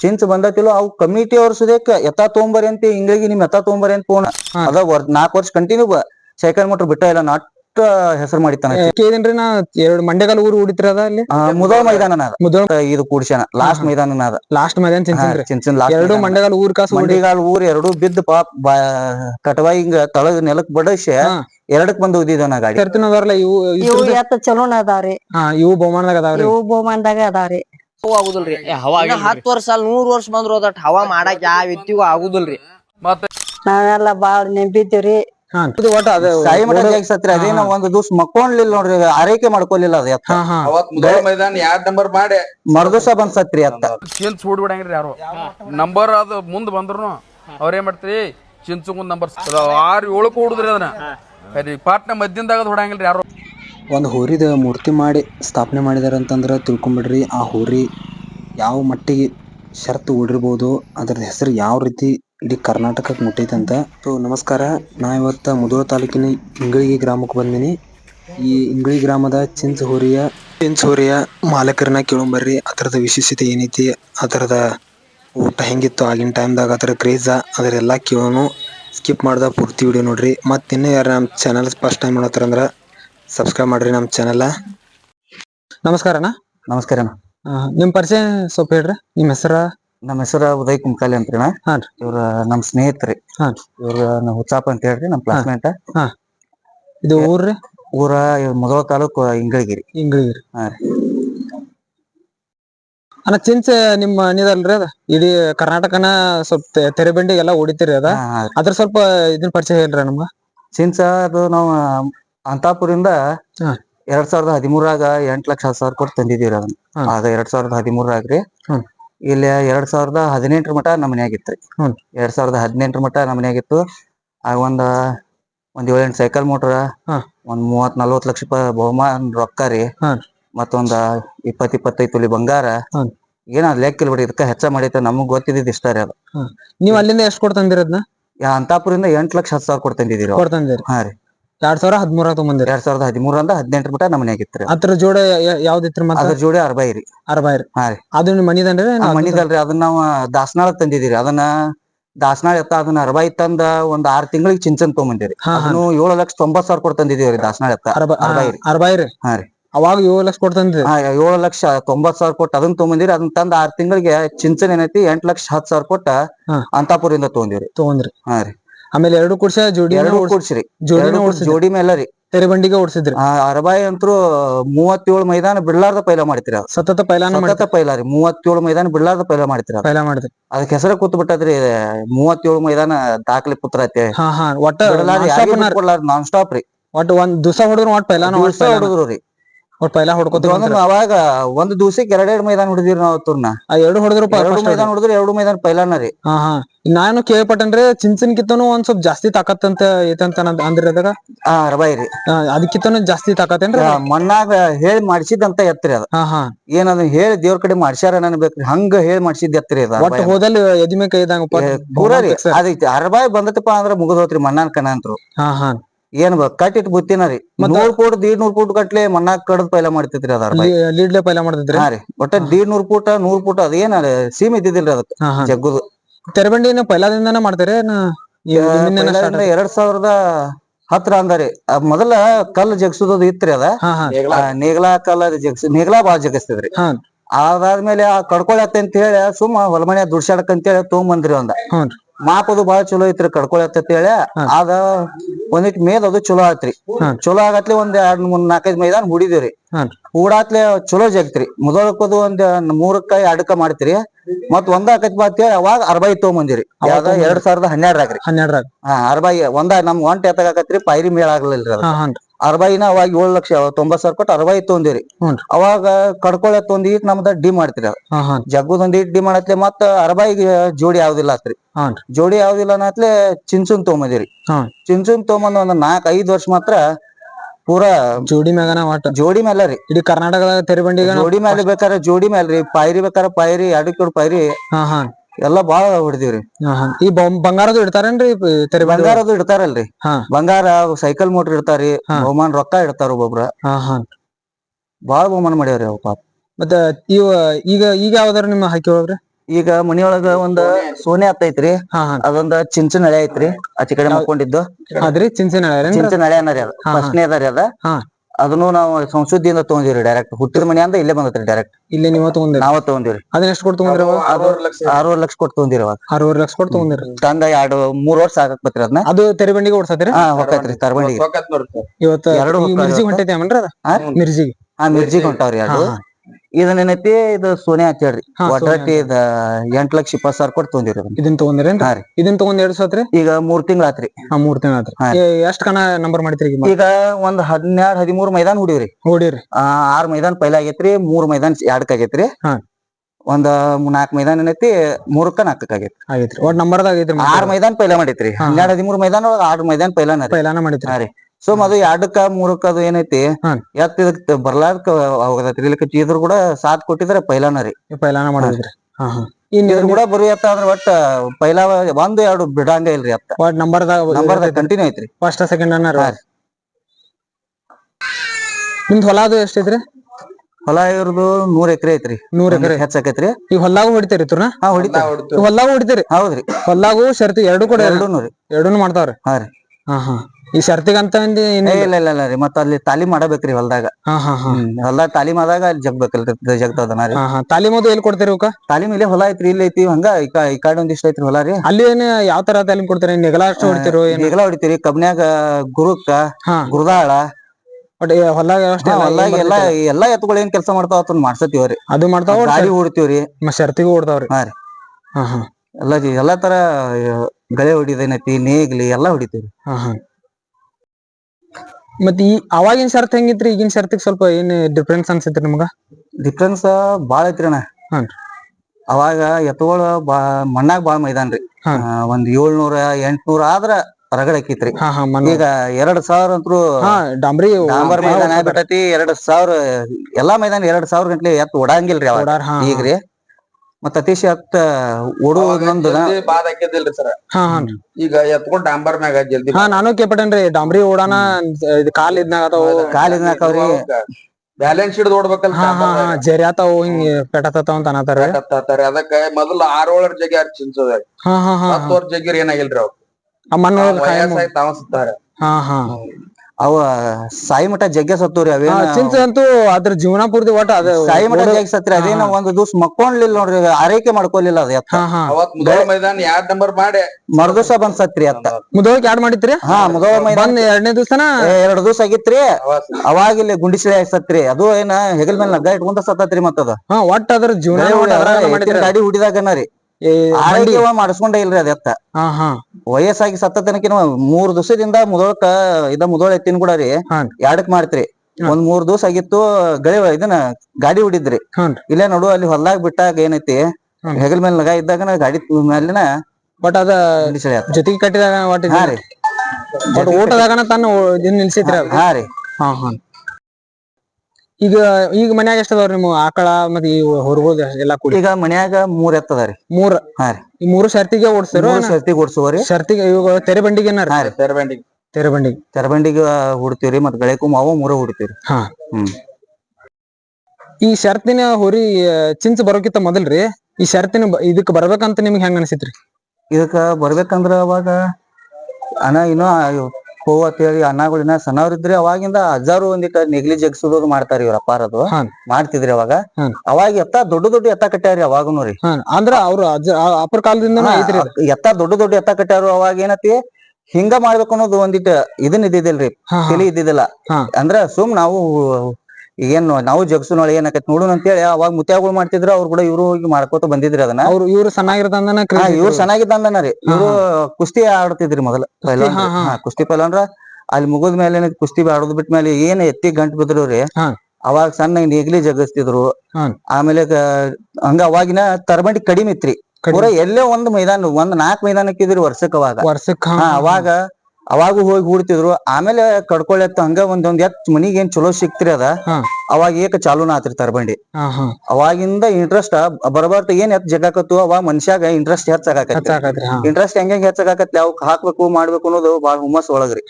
ಚಿಂಚ್ ಬಂದತಿಲ್ಲ ಅವು ಕಮಿಟಿ ಅವ್ರ ಸುದೇಕ ಎತ್ತ ತೊಗೊಂಬರಿ ಅಂತ ಹಿಂಗಾಗಿ ನಿಮ್ ಎತ್ತ ತೊಗೊಂಬರಿ ಅಂತ ಫೋನ್. ಅದ ವರ್- ನಾಲ್ಕು ವರ್ಷ ಕಂಟಿನ್ಯೂ ಸೈಕಲ್ ಮೋಟರ್ ಬಿಟ್ಟ ಇಲ್ಲ ನಾಟ್ ಹೆಸರು ಮಾಡಿತಾನ ಕೇಳಿನ್ರಿ ನಾ ಎರಡು ಮಂಡ್ಯಗಾಲ ಊರು ಹೂಡಿತ್ರ ಅದ ಅಲ್ಲಿ? ಮುದೋಳ ಮೈದಾನ ಅದ ಮುದೋಳ ಇದು ಕೂಡ್ಸ್ಯಾನ. ಲಾಸ್ಟ್. ಮೈದಾನ ಅದ ಲಾಸ್ಟ್ ಮೈದಾನ ಚಿಂಚಿನ್ ಎರಡು ಲಾಸ್ಟ್ ಮಂಡ್ಯಗಾಲ ಊರ್ ಕಾಸು ಮಂಡಿಗಾಲ್ ಊರ್ ಎರಡು ಬಿದ್ದ ಪಾಪ್ ಬಾ ಕಟವಾಯಿ ಹಿಂಗ ತಳಗ್ ನೆಲಕ್ ಬಡಶ ಹಾ. ಎರಡಕ್ ಬಂದು ಉದಿದ ನಾ ಗಾಡಿ. ಇವು ಇವು ಇದ್ರದ್ದು- ಎತ್ತ ಚಲೋನ ಅದಾವ್ರಿ. ಹಾ ಇವು ಬಹುಮಾನದಾಗ ಅದಾವ್ರಿ. ಇವು ಬಹುಮಾನದಾಗ ಅದಾವ್ರಿ. ಆಗುದಿಲ್ರಿ ಹವಾ ಹತ್ತು ವರ್ಷ ಅಲ್ ನೂರ್ ವರ್ಷ ಬಂದ್ರು ಅದಟ್ ಹವಾ ಮಾಡಕ್ ಯಾವ ವ್ಯಕ್ತಿಗೂ ಆಗುದಿಲ್ರಿ. ನಾವೆಲ್ಲ ಬಾಳ್ ನೆಂಬಿದ್ದೀವ್ರಿ. ಇದು ಒಟ್ಟ ಅದ ಸಾಯಿ ಮಠ ಜಾಗ ಸತ್ರಿ ಅದೇನ ಒಂದ್ ದಿವ್ಸ ಮಕ್ಕೊಂಡ್ಲಿಲ್ಲ ನೋಡ್ರಿ ಆರೈಕೆ ಮಾಡ್ಕೊಲಿಲ್ಲ ಅದ ಎತ್ತ. ಅವತ್ ಮೈದಾನ ಎರಡ್ ನಂಬರ್ ಮಾಡಿ. ಮರ್ದಿವ್ಸ ಬಂದ್ ಸತ್ರಿ ಎತ್ತ. ಸೂಡ್ ಬಿಡಂಗಿರಿ ಯಾರು? ನಂಬರ್ ಅದು ಮುಂದ್ ಬಂದ್ರು ಅವ್ರೇನ್ ಮಾಡ್ತೀರಿ? ಚಿಂಚು ಮುಂದ್ ನಂಬರ್ ಆರು ಏಳಕ್ಕೆ ಹುಡುದ್ರಿ ಅದನ್ನ. ಪಾಟ್ನ ಮಧ್ಯದಾಗ ಹೊಡಂಗಿಲ್ರಿ ಯಾರು? ಒಂದು ಹೋರಿದ ಮೂರ್ತಿ ಮಾಡಿ ಸ್ಥಾಪನೆ ಮಾಡಿದಾರೆ ಅಂತಂದ್ರೆ ತಿಳ್ಕೊಂಬಿಡ್ರಿ. ಆ ಹೋರಿ ಯಾವ ಮಟ್ಟಿಗೆ ಶರತ್ ಓಡಿರ್ಬೋದು ಅದರ ಹೆಸರು ಯಾವ ರೀತಿ ಇಡೀ ಕರ್ನಾಟಕಕ್ಕೆ ಮುಟ್ಟೈತೆ ಸೊ ನಮಸ್ಕಾರ. ನಾ ಇವತ್ತು ಮುದೋಳ ತಾಲೂಕಿನ ಇಂಗಳಿಗೆ ಗ್ರಾಮಕ್ಕೆ ಬಂದಿನಿ. ಈ ಇಂಗಳಿ ಗ್ರಾಮದ ಚಿಂಚ್ ಹೋರಿಯ ಚಿಂಚ್ ಹೋರಿಯ ಮಾಲಕರನ್ನ ಕೇಳೊಂಬರ್ರಿ. ಅದರದ ವಿಶೇಷತೆ ಏನೈತಿ, ಅದರದ ಊಟ ಹೆಂಗಿತ್ತು ಆಗಿನ ಟೈಮ್ದಾಗ ಅದರ ಕ್ರೇಜ ಅದರೆಲ್ಲ ಕೇಳೋನು. ಸ್ಕಿಪ್ ಮಾಡ್ದ ಪೂರ್ತಿ ವಿಡಿಯೋ ನೋಡ್ರಿ. ಮತ್ತೆ ಇನ್ನೂ ಯಾರು ನಮ್ಮ ಚಾನಲ್ ಫಸ್ಟ್ ಟೈಮ್ ನೋಡತ್ತಾರಂದ್ರೆ ಸಬ್ಸ್ಕ್ರೈಬ್ ಮಾಡ್ರಿ ನಮ್ಮ ಚಾನಲ್ ನಮಸ್ಕಾರಣ್ಣ ನಮಸ್ಕಾರ ಅಣ್ಣ. ನಿಮ್ಮ ನಿಮ್ ಪರಿಚಯ ಸ್ವಲ್ಪ ಹೇಳ್ರಿ. ನಿಮ್ ಹೆಸರ? ನಮ್ಮ ಹೆಸರ ಉದಯ್ ಕುಮ್ಕಾಲಿ ಅಂತ ಅಣ್ಣ. ಹಾ ರೀ. ಇವ್ರ ನಮ್ ಸ್ನೇಹಿತರಿ. ಹಾ. ಇವ್ರ ನಮ್ಮ ಹುಚ್ಚಾಪ ಅಂತ ಹೇಳ್ರಿ ನಮ್ ಕ್ಲಾಸ್ಮೇಟ್ ಇದು ಊರ್ರಿ? ಊರ ಇವ್ರ ಮೊದಲ ತಾಲೂಕು ಇಂಗಳಗಿರಿ. ಇಂಗಳಗಿರಿ. ಹಾ ಅಣ್ಣ ಚಿಂಚ ನಿಮ್ಮ ಅನಿದಲ್ರಿ ಅದ? ಇಡೀ ಕರ್ನಾಟಕನ ಸ್ವಲ್ಪ ತೆ- ತೆರೆಬಂಡಿ ಎಲ್ಲ ಹೊಡಿತೀರಿ ಅದ. ಅದ್ರ ಸ್ವಲ್ಪ ಇದನ್ ಪರಿಚಯ ಹೇಳ್ರಿ ನಮ್ಗ. ಚಿಂಚ ಅದು ನಾವು ಅಂತಾಪುರಿಂದ. ಎರಡ್ ಸಾವಿರದ ಹದಿಮೂರಾಗ ಎಂಟ್ ಲಕ್ಷ ಹತ್ತು ಸಾವಿರ ಕೊಟ್ಟು ತಂದಿದೀವ್ರಿ ಅದನ್ನ. ಆಗ ಅದ ಎರಡ್ ಸಾವಿರದ ಹದಿಮೂರಾಗ್ರಿ ರೀ. ಇಲ್ಲಿ ಎರಡ್ ಸಾವಿರದ ಹದಿನೆಂಟರ ಮಟ ನಮ್ಮ ಮನ್ಯಾಗಿತ್ರಿ ಹ್ಮ್. ಎರಡ್ ಸಾವಿರದ ಹದಿನೆಂಟರ ಮಟ ನಮ್ಮ ಮನ್ಯಾಗಿತ್ತು. ಆಗ ಒಂದ ಒಂದ್ ಏಳೆಂಟು ಸೈಕಲ್ ಮೋಟರ್. ಒಂದ್ ಮೂವತ್ ನಲ್ವತ್ ಲಕ್ಷ ರೂಪಾಯಿ ಬಹುಮಾನ ರೊಕ್ಕ ರೀ. ಮತ್ತೊಂದ ಇಪ್ಪತ್ ಇಪ್ಪತ್ತೈದು ತೊಲಿ ಬಂಗಾರ. ಏನ ಅದ್ ಲೆಕ್ಕ ಬಿಡಿ ಇದಕ್ಕ ಹೆಚ್ಚ ಮಾಡೈತೆ ನಮಗ್ ಗೊತ್ತಿದ್ದಿದ್ ಇಷ್ಟ ರೀ ಅದು. ನೀವ್ ಅಲ್ಲಿಂದ ಎಷ್ಟ್ ಕೊಡ್ತಂದಿರದ್ನ ಅಂತಾಪುರಿಂದ ಎಂಟ್ ಲಕ್ಷ ಹತ್ತು ಸಾವಿರ ಕೊಡ್ತಂದಿದ್ದೀರಿ ಹಾ ರೀ. ಎರಡ್ ಸಾವಿರ ಹದಿಮೂರ ತಗೊಂಬಂದಿರಿ. ಎರಡ್ ಸಾವಿರದ ಹದಿಮೂರರಿಂದ ಹದಿನೆಂಟು ಮಟ ನಮ್ಮನೆ ಮನ್ಯಾಗಿತ್ರಿ ಅದ್ರ ಜೋಡ ಯಾವ್ದಿತ್ರಿ ಮತ್ತ? ಅದ್ರ ಜೋಡಿ ಅರ್ಬಾಯಿ ರೀ. ಅರ್ಬಾಯ್ ರೀ. ಹಾ ರೀ. ಅದು ನಿಮ್ ಮನಿದನ್ರಿ ಮನಿದಲ್ರಿ ಅದನ್ನ ನಾವ್ ದಾಸನಾಳ ತಂದಿದ್ದೀರಿ. ಅದನ್ನ ದಾಸನಾಳ ಎತ್ತ ಅದನ್ನ ಅರ್ಬಾಯಿ ತಂದ ಒಂದ್ ಆರ್ ತಿಂಗಳಿಗೆ ಚಿಂಚನ್ ತಗೊಂಬಂದಿರಿ. ಅದನ್ನು ಏಳು ಲಕ್ಷ ತೊಂಬತ್ ಸಾವಿರ ಕೊಟ್ಟು ತಂದಿದೀವ್ರಿ ದಾಸನಾಳ ಎತ್ತ. ಅರ್ಬಾಯಿ ರೀ. ರೀ? ಹಾ ರೀ. ಅವಾಗ ಏಳು ಲಕ್ಷ ಕೊಡ್ ತಂದಿರಿ ಏಳು ಲಕ್ಷ ತೊಂಬತ್ ಸಾವಿರ ಕೊಟ್ಟು ಅದನ್ನ ತೊಗೊಂಬಂದಿರಿ. ಅದನ್ನ ತಂದ ಆರ್ ತಿಂಗಳಿಗೆ ಚಿಂಚನ್ ಏನೈತಿ ಎಂಟ್ ಲಕ್ಷ ಹತ್ತ್ ಸಾವಿರ ಕೊಟ್ಟ. ಅಂತಾಪುರಿಂದ ತಗೊಂದಿವ್ರಿ. ತಗೊಂಡ್ರಿ ಹಾ ರೀ. ಆಮೇಲೆ ಎರಡು ಕುಡ್ಸ ಜೋಡಿ ಎರಡು ಕೂಡ್ಸಿರಿ. ಜೋಡಿನ ಓಡಿಸಿದ್ರಿ. ಜೋಡಿ ಮೇಲೆ ರೀ. ತೆರೆಬಂಡಿಗೆ ಓಡಿಸಿದ್ರಿ. ಅರಬಾಯಿ ಅಂತೂ ಮೂವತ್ತೇಳು ಮೈದಾನ ಬಿಡ್ಲಾರ್ದ ಪೈಲ ಮಾಡ್ತೀರ ಸತತ ಪೈಲಾನ ಸತತ ಪೈಲ ರೀ. ಮೂವತ್ತೇಳು ಮೈದಾನ ಬಿಡ್ಲಾರ್ದ ಪೈಲ ಮಾಡ್ತೀರ ಪೈಲ ಮಾಡಿದ್ರಿ. ಅದಕ್ಕೆ ಹೆಸರು ಕೂತ್ ಬಿಟ್ಟದ್ರಿ ಮೂವತ್ತೇಳು ಮೈದಾನ ದಾಖಲೆ ಪುತ್ರ ಐತೆ. ಹಾ ಹಾ. ಒಟ್ಟ ನಾನ್ ಸ್ಟಾಪ್ ರೀ. ಒಟ್ಟ ಒಂದ್ ದಿವಸ ಹೊಡೆದ್ರು ಒಟ್ ಪೈಲಾನ ಒಟ್ ಪೈಲಾನ. ಹೊಡೆದ್ರು ರೀ. ಒಟ್ ಪೈಲ ಒಂದೊಂದು ಅವಾಗ ಒಂದ್ ದಿವ್ಸಕ್ಕೆ ಎರಡೆರಡು ಮೈದಾನ ಹೊಡೆದಿರಿ ನಾವ್ ತುರ್ನ ಎರಡು ಹೊಡೆದ್ರು ಎರಡು ಮೈದಾನ ಹೊಡೆದ್ರು ಎರಡು ಮೈದಾನ ಪೈಲಾನ ರೀ. ಹಾ ಹಾ. ನಾನು ಕೇಳ್ಪಟ್ಟನ್ರಿ ಚಿನ್ ಕಿತ್ತನು ಒಂದ್ ಸ್ವಲ್ಪ ಜಾಸ್ತಿ ತಾಕತ್ತಂತ ಐತಂತ ಅಂದ್ರಿ ಅದಾಗ ಆ ಅರಬಾಯಿ ರೀ. ಅದಕ್ಕಿತ್ತನು ಜಾಸ್ತಿ ತಾಕತ್ತೇನ್ರಿ ಮಣ್ಣಾಗ ಹೇಳಿ ಮಾಡಿಸಿದಂತ ಎತ್ತರಿ ಅದ. ಹಾ ಹಾ. ಏನದ ಹೇಳಿ ದೇವ್ರ ಕಡೆ ಮಾಡ್ಸ್ಯಾರ ಅನ್ಬೇಕ್ರಿ ಹಂಗ ಹೇಳಿ ಮಾಡ್ಸಿದ್ ಎತ್ತರಿ ಅದ ಒಟ್ಟ ಹೋದಲ್ಲಿ ಎದಿಮೆ ಕೈದಂಗ ಪೂರ ರೀ. ಅದೈತಿ ಅರಬಾಯಿ ಬಂದತಪ್ಪ ಅಂದ್ರ ಮುಗಿದ್ ಹೋತ್ರಿ ಮಣ್ಣಾನ್ ಕಣ ಅಂತ್ರು ಹಾ ಹಾ. ಏನ್ ಬ- ಕಟ್ಟಿಟ್ ಬುತ್ತಿನ ರೀ. ಮತ್ತ- ನೂರ್ ಫೂಟ್ ದೀಡ್ ನೂರ್ ಫೂಟ್ ಗಟ್ಲೆ ಮಣ್ಣಾಗ್ ಕಡದ್ ಪೈಲ ಮಾಡ್ತಿದ್ರಿ ಅದ ಲೀಡ್ಲೆ ಪೈಲ ಮಾಡ್ತಿದ್ರಿ ಹಾ ರೀ. ಒಟ್ಟ ದೀಡ್ ನೂರ್ ಫೂಟ ನೂರ್ ಫೂಟ್ ಅದ ಏನ ಸೀಮ್ ಇದ್ದಿದ್ದಿಲ್ರಿ ಅದಕ್ಕ ಹಾ ಹಾ. ಜಗ್ಗುದು. ತೆರಬಂಡಿ ಪೈಲಾದಿಂದ ಮಾಡ್ತಾರೆ ಏನ ಈ ನಿಮ್ಮಿಂದನ start ಪೈಲಾದಿಂದ ಎರಡ್ ಸಾವಿರದ ಹತ್ರ ಅಂದಾರಿ. ಆ ಮೊದಲ ಕಲ್ ಜಗ್ಸುದು ಇತ್ರಿ ಅದ. ಹಾ ಹಾ. ಆ, ನೇಗ್ಲಾ ಕಲ್ಲ ಜಗ್ಸ್ ನೇಗ್ಲಾ ಬಾಳ ಜಗಸ್ತಿದ್ರಿ. ಹಾ. ಅದಾದ್ಮೇಲೆ ಆ ಕಡ್ಕೊಳತ್ತೆ ಅಂತ ಹೇಳಿ ಸುಮ್ಮ ಹೊಲಮನೆ ದುಡ್ಸಾಡಕ್ ಅಂತ ಹೇಳಿ ತಗೊಂಬಂದ್ರಿ ಒಂದ ಹ್ಞೂನ್ರಿ. ಮಾಪದು ಬಾಳ ಚಲೋ ಐತ್ರಿ ಕಡ್ಕೊಳತ್ತ ಹೇಳಿ. ಅದ ಒಂದಿಟ್ ಮೇದ್ ಅದು ಚಲೋ ಆತ್ರಿ. ಚಲೋ ಆಗತ್ಲಿ ಒಂದ್ ಎರಡ್ ಮೂರ್ ನಾಲ್ಕೈದ್ ಮೈದಾನ ಹುಡಿದಿವ್ರಿ. ಹೂಡಾತ್ಲೆ ಚಲೋ ಜಗ್ತ್ರಿ ಮೊದಲಕ್ಕದು ಒಂದ್ ಮೂರಕ್ಕ ಎರಡಕ್ಕ ಮಾಡ್ತಿರಿ ಮತ್ ಒಂದ ಆಕೈತಿ ಬಾ ಅಂತ ಹೇಳಿ ಅವಾಗ ಅರ್ಬಾಯಿ ತಗೊಂಬಂದಿರಿ ಬಂದಿರಿ ಯಾವ್ದ. ಎರಡ್ ಸಾವಿರದ ಹನ್ನೆರಡರಾಗ್ರಿ ಹನ್ನೆರಡ್ರಾಗ ಹಾ ಅರ್ಬಾಯಿ ಒಂದ ನಮ್ ಒಂಟ ಎತ್ತಾಕತ್ರಿ ಪೈರಿ ಮೇಳ ಆಗ್ಲಿಲ್ರಿ ಅರ್ಬಾಯಿನ ಅವಾಗ ಏಳು ಲಕ್ಷ ತೊಂಬತ್ ಸಾವಿರ ಕೊಟ್ಟು ಅರ್ಬಾಯಿ ತೊಂದಿರಿ. ಅವಾಗ ಕಡ್ಕೊಳ್ಳೆ ತೊಂದಿ ಈಟ್ ನಮ್ದ ಡಿ ಮಾಡ್ತೀರಿ ಈಟ್ ಡಿ ಮಾಡತ್ಲೆ ಮತ್ತ ಅರ್ಬಾಯಿಗೆ ಜೋಡಿ ಯಾವ್ದಿಲ್ಲ ಆತ್ರಿ ಜೋಡಿ ಯಾವ್ದಿಲ್ಲ ಅನ್ನತ್ಲೆ ಚಿಂಚುನ್ ತೊಗೊಂಬಂದಿರಿ. ಚಿನ್ಸುನ್ ಚಿಂಚುನ್ ತೊಗೊಂಬಂದ್ ಒಂದ್ ನಾಲ್ಕ ಐದ್ ವರ್ಷ ಮಾತ್ರ ಪೂರಾ ಜೋಡಿ ಮ್ಯಾಗನ ಒಟ್ಟ. ಜೋಡಿ ಮೇಲೆ ರೀ ಇಡೀ ಕರ್ನಾಟಕದಾಗ ತೆರೆಬಂಡಿಗ ಜೋಡಿ ಮೇಲೆ ಬೇಕಾರ ಜೋಡಿ ಮೇಲೆ ರೀ ಪಾಯ್ರಿ ಬೇಕಾರ ಪಾಯ್ರಿ ಎರಡು ಪಾಯ್ರಿ. ಹಾ ಹಾ. ಎಲ್ಲಾ ಬಾಳ ಹೊಡೆದಿವ್ರಿ ಈ ಬಂ- ಬಂಗಾರದು ಇಡ್ತಾರೇನ್ರಿ ತೆರಿ? ಬಂಗಾರದು ಇಡ್ತಾರಲ್ರಿ. ಹಾ. ಬಂಗಾರ ಸೈಕಲ್ ಮೋಟರ್ ಇಡ್ತಾರಿ ಹಾ. ಬಹುಮಾನ ರೊಕ್ಕ ಇಡ್ತಾರ ಒಬ್ಬೊಬ್ರ. ಹಾ ಹಾ. ಬಾಳ ಬಹುಮಾನ ಮಾಡ್ಯಾವ್ರಿ ಅವ್ ಪಾಪ. ಮತ್ತ ಇವ ಈಗ ಈಗ ಯಾವ್ದಾರ ನಿಮ್ಮ ಹಾಕಿ ಹೋಗ್ರಿ ಈಗ ಮನಿಯೊಳಗ ಒಂದ್ ಸೋನೆ ಹತ್ತೈತ್ರಿ. ಹಾ ಹಾ. ಅದೊಂದ ಚಿಂಚು ನಳೆ ಐತ್ರಿ ಆಚೆ ಕಡೆ ಮಕ್ಕೊಂಡಿದ್ದು. ಅದ್ರಿ? ಚಿಂಚಿನ ಚಿಂಚು ನಳೆ ಅನ್ನರಿ ಅದ. ಹಾ, ಹಾ. ಫಸ್ಟ್ನೇ ಅದಾರಿ ಅದ. ಹಾ. ಅದನ್ನು ನಾವು ಸಂಶುದ್ಧಿಯಿಂದ ತಗೊಂಡಿವ್ರಿ ಡೈರೆಕ್ಟ್ ಹುಟ್ಟಿದ ಮನೆಯಿಂದ ಇಲ್ಲೇ ಬಂದತ್ರಿ ಡೈರೆಕ್ಟ್ ಇಲ್ಲಿ ನೀವ ತಗೊಂಡಿರಿ? ನಾವ ತಗೊಂಡಿವ್ರಿ. ಅದನ್ನ ಎಷ್ಟು ಕೊಟ್ಟು ತಗೊಂಡ್ರಿ ಅವಾಗ? ಆರೂವರೆ ಲಕ್ಷ. ಆರೂವರೆ ಲಕ್ಷ ಕೊಟ್ಟು ತಗೊಂಡಿರಿ ಅವಾಗ? ಆರೂವರೆ ಲಕ್ಷ ಕೊಟ್ಟು ತಗೊಂಡಿರಿ ತಂದ ಎರಡು ಮೂರ್ ವರ್ಷ ಆಗಕ್ ಬತ್ರಿ ಅದನ್ನ. ಅದು ತೆರೆಬಂಡಿಗೆ ಓಡ್ಸತ್ರಿ ಹಾ ಹೊಕ್ಕೈತ್ರಿ ತರಬಂಡಿಗೆ. ಹೊಕ್ಕತ್ ಇವತ್ತು ಎರಡು ಈ ಹೊಕ್ಕ ಮಿರ್ಜಿಗ್. ಹೊಂಟೈತಿ ಅದ? ಹಾ? ಮಿರ್ಜಿಗೆ. ಹಾ ಮಿರ್ಜಿಗ್ ಹೊಂಟಾವ್ರಿ ಹಾ ಎರಡು ಹಾ. ಇದನ್ನ ಏನೈತಿ ಇದು ಸೋನಿ ಅಂತ ಹೇಳ್ರಿ ಹಾ, ಇದ ಎಂಟ್ ಲಕ್ಷ ಇಪ್ಪತ್ ಸಾವಿರ ಕೊಟ್ಟು ತಗೊಂಡಿರಿ ಇದನ್ ಇದನ್ನ ತಗೊಂಡಿರೇನ್ರಿ? ಹಾ ರೀ. ಇದನ್ನ ತಗೊಂಡ್ ಎರಡ್ ಸಾವಿರ ಈಗ ಮೂರ್ ತಿಂಗಳ ಆತ್ರಿ. ಹಾ ಮೂರ್ ತಿಂಗಳ ಆತ್ರಿ. ಹಾ. ಎಷ್ಟ್ ಕನ ನಂಬರ್ ಮಾಡಿದ್ರಿ ಈಗ ಈಗ ಒಂದ್ ಹನ್ನೆರಡ್ ಹದಿಮೂರ್ ಮೈದಾನ ಹುಡಿವ್ರಿ. ಹುಡಿರಿ. ಆ ಆರ್ ಮೈದಾನ ಪೈಲ ಆಗೈತ್ರಿ ಮೂರ್ ಮೈದಾನ ಎರಡಕ್ ಆಗೈತ್ರಿ. ಹಾ. ಒಂದ್ ನಾಲ್ಕ್ ಮೈದಾನ ಏನೈತಿ ಮೂರಕ್ಕ ನಾಲ್ಕಕ್ ಆಗೈತಿ ಆಗೈತ್ರಿ. ಒಟ್ ನಂಬರ್ದಾಗ ಆರ್ ಮೈದಾನ ಪೈಲ ಮಾಡೈತ್ರಿ. ಹಾ. ಹನ್ನೆರಡ್ ಹದಿಮೂರ್ ಮೈದಾನ ಒಳಗ ಆರ್ ಮೈದಾನ ಪೈಲಾನ ರೀ. ಪೈಲಾನ ಮಾಡಿತ್ರಿ. ಹಾ ರೀ. ಸೊ ಅದು ಎರಡಕ್ಕ ಮೂರಕ್ಕ ಅದು ಏನೈತಿ ಎತ್ತ ಎತ್ ಇದಕ್ ಬರ್ಲಾರ್ಕ ಇಲ್ಲಕ ಇದ್ರ ಕೂಡ ಸಾತ್ ಕೊಟ್ಟಿದ್ರೆ ಪೈಲಾನ ರೀ. ಪೈಲಾನ ಮಾಡಿದ್ರಿ. ಇದ್ರ ಕೂಡ ಬರು ಎತ್ತ ಅಂದ್ರ ಒಟ್ಟ ಪೈಲ ಒಂದ್ ಎರಡು ಬಿಡಂಗ ಇಲ್ರಿ ಎತ್ತ ಒಟ್ ನಂಬರ್ದಾಗ ನಂಬರ್ ಕಂಟಿನ್ಯೂ ಐತ್ರಿ. ಫಸ್ಟ್ ಸೆಕೆಂಡ್ ಅನ್ನ. ನಿಮ್ದು ಹೊಲ ಅದು ಎಷ್ಟೈತ್ರಿ ಹೊಲ ಇವ್ರದು ನೂರ್ ಎಕರೆ ಐತ್ರಿ. ನೂರ್ ಎಕರೆ. ಹೆಚ್ಚ ಈ ಹೊಲಾಗು ಹೊಡಿತೀರಿ ತುರ್ನ ಹಾ ಹೊಡ್ತೀವಿ. ಹೊಡಿತೀರಿ? ಹೌದ್ರಿ. ಹೊಲಾಗು ಶರ್ತಿ ಎರಡು ಕೂಡ ಎರಡು ರೀ. ಎರಡೂನು ಮಾಡ್ತಾವ್ರಿ? ಹಾ ರೀ. ಹಾ ಹಾ. ಈ ಶರ್ತಿಗಂತ ಇಲ್ಲ ಇಲ್ಲ ಇಲ್ಲ ರೀ. ಮತ್ತ ಅಲ್ಲಿ ತಾಲೀಮ್ ಮಾಡಬೇಕ್ರಿ ಹೊಲ್ದಾಗ. ಹೊಲ್ದಾಗ ತಾಲೀಮ್ ಆದಾಗ ಅಲ್ಲಿ ಜಗ್ಬೇಕಲ್ರಿ ಜಗ್ತದನ ರೀ. ತಾಲೀಮ್ ಅದು ಎಲ್ಲಿ ಕೊಡ್ತೀರಿ ಇವಕ್ಕ ತಾಲೀಮ್ ಇಲ್ಲಿ ಹೊಲ ಐತ್ರಿ ಇಲ್ಲಿ ಐತಿ. ಹಂಗ ಈ ಕಡೆ ಒಂದಿಷ್ಟ ಐತ್ರಿ ಹೊಲ ರೀ. ಅಲ್ಲಿ ಏನ್ ಯಾವ ತರ ತಾಲೀಮ್ ಕೊಡ್ತೀರಿ? ನೆಗಲ ಅಷ್ಟು ಹೊಡಿತೀರಿ ನೆಗಲ ಈಗಲ ಹೊಡಿತೀರಿ ಕಬ್ನ್ಯಾಗ ಗುರುಕ್ಕ ಗುರುದಾಳ. ಹೊಲ್ದಾಗ ಎಲ್ಲಾ? ಎಲ್ಲಾ ಎತ್ತುಗಳು ಏನ್ ಕೆಲಸ ಮಾಡ್ತಾವ ಅದನ್ನ ಮಾಡ್ಸತೀವ್ರಿ ಅದು ಮಾಡ್ತಾವ ಗಾಡಿ ಓಡ್ತೀವ್ರಿ ಶರ್ತಿಗೂ ಓಡ್ತಾವ್ರಿ ಹಾ ರೀ. ಎಲ್ಲಾ ಎಲ್ಲಾ ತರ ಗಳೆ ಹೊಡಿದೇನೈತಿ ನೇಗ್ಲಿ ಎಲ್ಲಾ ಹೊಡಿತೀವ್ರಿ ಹಾ ಹಾ. ಮತ್ ಈ ಅವಾಗಿನ ಶರ್ತ್ ಹೆಂಗಿತ್ರಿ ಈಗಿನ ಶರ್ತಿಗೆ ಸ್ವಲ್ಪ ಏನ್ ಡಿಫ್ರೆನ್ಸ್ ಅನ್ಸೈತ್ರಿ ನಿಮ್ಗ? ಡಿಫ್ರೆನ್ಸ್ ಬಾಳ ಐತ್ರಿ ಅಣ್ಣ. ಹಾನ್. ಅವಾಗ ಎತ್ತುಗಳು ಬಾ ಮಣ್ಣಾಗ ಬಾಳ ಮೈದಾನ ರೀ. ಆ, ಒಂದ್ ಏಳ್ನೂರ ಎಂಟ್ನೂರ ಆದ್ರ ರಗಡ್ ಹಾಕಿತ್ರಿ ಹಾ ಹಾ ಮನ ಈಗ ಎರಡ್ ಸಾವಿರ ಅಂತೂ ಹಾ ಡಾಂಬ್ರಿ ಡಾಂಬರ್ ಮೈದಾನ ಆಗ್ಬಿಟ್ಟೈತಿ ಎರಡ್ ಸಾವಿರ ಎಲ್ಲಾ ಮೈದಾನ ಎರಡ್ ಸಾವಿರ ಗಂಟ್ಲೆ ಎತ್ತ ಓಡಂಗಿಲ್ರಿ ಅವಾಗ. ಓಡಾರ್ ಹಾ. ಈಗ್ರಿ ಮತ್ತ ಅತಿಶಯ ಬಾದ್ ಹಾಕಿದಿಲ್ರಿ ಸರ್ ಹಾ ಈಗ ಎತ್ಕೊಂಡ್ ಡಾಂಬರ್ ಮ್ಯಾಗ ಜಲ್ದಿ ಹಾ ನಾನು ಕೇಳ್ಪಟ್ಟೇನ್ರಿ ಡಾಂಬ್ರಿ ಓಡಾನ ಇದು ಕಾಲ್ ಇದ್ನಾಗ ಅದಾವು ಕಾಲ್ ಬ್ಯಾಲೆನ್ಸ್ ಹಿಡಿದು ಓಡ್ಬೇಕಲ್ಲ ಹಾ ಹಾ ಹಾ ಹಿಂಗ್ ಪೆಟತಾವ ಅಂತ ಅನ್ನತಾರ ಅದಕ್ಕ ಮೊದಲ ಆರೋಳರ ಜಗ್ಗಿ ಯಾರು ಚಿನ್ಸೋದ ಹಾ ಹಾ ಹಾ ಹತ್ತು ವರ್ಷ ಏನಾಗಿಲ್ರಿ ಅವ್ರು ಆ ಮಣ್ಣು ಕಾಯಂ ಸುತ್ತಾರ. ಹಾ ಹಾ. ಅವ ಸಾಯಿ ಮಠ ಜಗ್ಗೆ ಸತ್ತವ್ರಿ ಅವೇನ? ಚಿಂಚ ಅಂತೂ ಅದ್ರ ಜೀವನ ಪೂರ್ತಿ ಒಟ್ಟ ಅದ ಸಾಯಿ ಮಠ ಜಗ್ಗಿ ಸತ್ರಿ ಅದೇನ ಒಂದ್ ದಿವ್ಸ ಮಕ್ಕೊಂಡ್ಲಿಲ್ಲ ನೋಡ್ರಿ ಆರೈಕೆ ಮಾಡ್ಕೊಲಿಲ್ಲ ಅದ ಎತ್ತ. ಅವತ್ ಮೈದಾನ ಎರಡ್ ನಂಬರ್ ಮಾಡಿ? ಮರ್ದಿವ್ಸ ಬಂದ್ ಸತ್ರಿ ಅತ್ತ ಮುದೋಳಕ್ ಯಾಡ್ ಮಾಡಿತ್ರಿ? ಹಾ ಮುದೋಳ ಮೈದಾನ ಎರಡನೇ ದಿವ್ಸನ? ಎರಡ್ ದಿವ್ಸ ಆಗಿತ್ರಿ. ಅವಾಗ ಇಲ್ಲಿ ಗುಂಡಿಸಿಳಿ ಸತ್ರಿ ಅದು ಏನ ಹೆಗಲ್ ಮೇಲೆ ನಗ್ಗ ಇಟ್ಕೊಂಡ ಸತ್ತತ್ರಿ ಮತ್ತದ ಹಾ ಒಟ್ಟ ಅದ್ರ ಜೀವನ ಗಾಡಿ ಹುಡಿದಾಗನ ರೀ. ಆರೈಕೆ ಮಾಡಿಸ್ಕೊಂಡೇ ಇಲ್ರಿ ಅದತ್ತ ಹಾ ಹಾ. ವಯಸ್ಸಾಗಿ ಸತ್ತತನಕಿನ ಮೂರ್ ದಿವಸದಿಂದ ಮುದೋಳಕ ಇದ ಮುದೋಳ ಎತ್ತಿನ ಕೂಡ ರೀ. ಎರಡಕ್ ಮಾಡ್ತ್ರಿ. ಒಂದ್ ಮೂರ್ ದಿವಸ ಆಗಿತ್ತು ಗಳಿ ಇದನ್ನ ಗಾಡಿ ಹೊಡಿದ್ರಿ. ಇಲ್ಲೇ ನೋಡು ಅಲ್ಲಿ ಹೊಲ್ದಾಗ ಬಿಟ್ಟಾಗ ಏನೈತಿ? ಹ್ಮ್. ಹೆಗಲ್ ಮೇಲೆ ನಗ ಇದ್ದಾಗ ಗಾಡಿ ಮೇಲಿನ ಬಟ್ ಅದ ಆತ ಜೊತೆಗೆ ಕಟ್ಟಿದಾಗ ಒಟ್ಟ ಹಾ ರೀ. ಬಟ್ ಊಟದಾಗನ ತನ್ನ ಇದನ್ನ ನಿಲ್ಸಿತ್ರಿ ಹಾ ರೀ. ಹಾ ಹಾ. ಈಗ ಈಗ ಮನ್ಯಾಗ ಎಷ್ಟ ಅದಾವ್ರಿ ನಿಮ್ಮ ಆಕಳ ಮತ್ ಈ ಹೊರಗೋದ ಎಲ್ಲಾ ಕೂಡಿ? ಈಗ ಮನ್ಯಾಗ ಮೂರ್ ಎತ್ತದಾರಿ. ಮೂರ್? ಹಾ ರೀ. ಈ ಮೂರು ಶರ್ತಿಗೆ ಓಡಿಸ್ತಾರ ಮೂರ್ ಸರ್ತಿ ಓಡ್ಸುವರಿ. ಶರ್ತಿಗೆ ಇವಾಗ ತೆರೆ ಬಂಡಿಗೆ ಹಾ ರೀ ತೆರಬಂಡಿ ತೆರೆ ಬಂಡಿಗೆ. ತೆರಬಂಡಿಗೆ ಹುಡ್ತೀವ್ರಿ ಮತ್ ಗಳೆಕು ಮಾವು ಮೂರ ಹುಡ್ತೀವ್ರಿ. ಹಾ. ಹ್ಮ್. ಈ ಶರ್ತಿನ ಹೊರಿ ಚಿಂಚ ಬರೋಕಿಂತ ಬರೋಕಿತ್ತ ಮೊದಲ್ರಿ ಈ ಶರ್ತಿನ ಇದಕ್ ಬರ್ಬೇಕಂತ ನಿಮ್ಗೆ ಹೆಂಗ್ ಅನ್ಸಿತ್ರಿ? ಇದಕ್ಕ ಬರ್ಬೇಕಂದ್ರ ಅವಾಗ ಅಣ್ಣ ಇನ್ನೂ ಹೋ ತೇಳಿ ಅನ್ನಗಳಿನ ಸಣ್ಣವ್ರಿದ್ರೆ ಅವಾಗಿಂದ ಹಜಾರು ಒಂದಿಟ್ಟ ನೆಗ್ಲಿ ಜಗ್ಸುದು ಮಾಡ್ತಾರ ಇವ್ರ ಅಪಾರದು ಮಾಡ್ತಿದ್ರಿ ಅವಾಗ. ಅವಾಗ ಎತ್ತ ದೊಡ್ಡ ದೊಡ್ಡ ಎತ್ತ ಕಟ್ಟ್ಯಾರಿ ಅವಾಗನು ರೀ. ಅಂದ್ರ ಅವ್ರ ಅಪ್ಪರ ಕಾಲದಿಂದ. ಎತ್ತ ದೊಡ್ಡ ದೊಡ್ಡ ಎತ್ತ ಕಟ್ಟ್ಯಾರು ಅವಾಗ ಏನತಿ ಹಿಂಗ ಮಾಡ್ಬೇಕು ಅನ್ನೋದು ಒಂದಿಟ ಇದನ್ ಇದ್ದಿದ್ದಿಲ್ರಿ. ತಿಳಿ ತಲಿ ಇದ್ದಿದ್ದಿಲ್ಲ. ಅಂದ್ರ ಸುಮ್ ನಾವು ಏನ್ ನಾವು ಜಗ್ಸುನೊಳಗ ಏನಾಕೈತಿ ನೋಡೋಣ ಅಂತೇಳಿ ಅವಾಗ ಮುತ್ಯಾಗಳು ಮಾಡ್ತಿದ್ರು ಅವ್ರು ಕೂಡ ಇವ್ರು ಹೋಗಿ ಮಾಡ್ಕೋತ ಬಂದಿದ್ರಿ ಅದನ್ನ. ಅವ್ರು ಇವ್ರು ಸಣ್ಣಾಗಿರ್ತಂದನ ಇವ್ರು ಚೆನ್ನಾಗಿದ್ದಂದನ ರೀ. ಇವ್ರು ಕುಸ್ತಿ ಆಡ್ತಿದ್ರಿ ಮೊದಲ ಕುಸ್ತಿ ಹಾ, ಕುಸ್ತಿ ಅಲ್ಲಿ ಮುಗಿದ ಮೇಲೆ ಕುಸ್ತಿ ಆಡೋದ್ ಬಿಟ್ಟ ಮೇಲೆ ಏನ್ ಎತ್ತಿ ಗಂಟ್ ಬಿದ್ರು ರೀ ಅವಾಗ ಸಣ್ಣ ನೀಗ್ಲಿ ಜಗಸ್ತಿದ್ರು. ಆಮೇಲೆ ಹಂಗ ಅವಾಗಿನ ತರಬಂಡಿ ಕಡಿಮೆ ಇತ್ರಿ. ಪೂರ ಎಲ್ಲೇ ಒಂದ್ ಮೈದಾನ ಒಂದ್ ನಾಲ್ಕ್ ಮೈದಾನಕ್ಕಿದ್ರಿ ವರ್ಷಕ್ಕ ಅವಾಗ. ಅವಾಗ ಅವಾಗೂ ಹೋಗಿ ಹೂಡ್ತಿದ್ರು ಆಮೇಲೆ ಕಡ್ಕೊಳ್ಳತ್ತ ಹಂಗ ಒಂದೊಂದ್ ಎತ್ ಮನಿಗ್ ಏನ್ ಚಲೋ ಸಿಕ್ತ್ರಿ ಅದ. ಅವಾಗ ಏಕ ಚಾಲೂನ ಆತಿರ್ತಾರ ಬಂಡಿ. ಅವಾಗಿಂದ ಇಂಟ್ರೆಸ್ಟ್ ಬರಬರ್ತ ಏನ್ ಎತ್ ಜಗಾಕತ್ತು ಅವಾಗ ಮನುಷ್ಯಾಗ ಇಂಟ್ರೆಸ್ಟ್ ಹೆಚ್ಚಾಗತ್ತೆ ಇಂಟ್ರೆಸ್ಟ್ ಹೆಂಗ್ ಹೆಂಗ್ ಹೆಚ್ಚಾಗತ್ತೆ ಅವಕ್ ಹಾಕ್ಬೇಕು ಮಾಡ್ಬೇಕು ಅನ್ನೋದು ಬಾಳ ಹುಮ್ಮಸ್ ಒಳಗ್ರಿ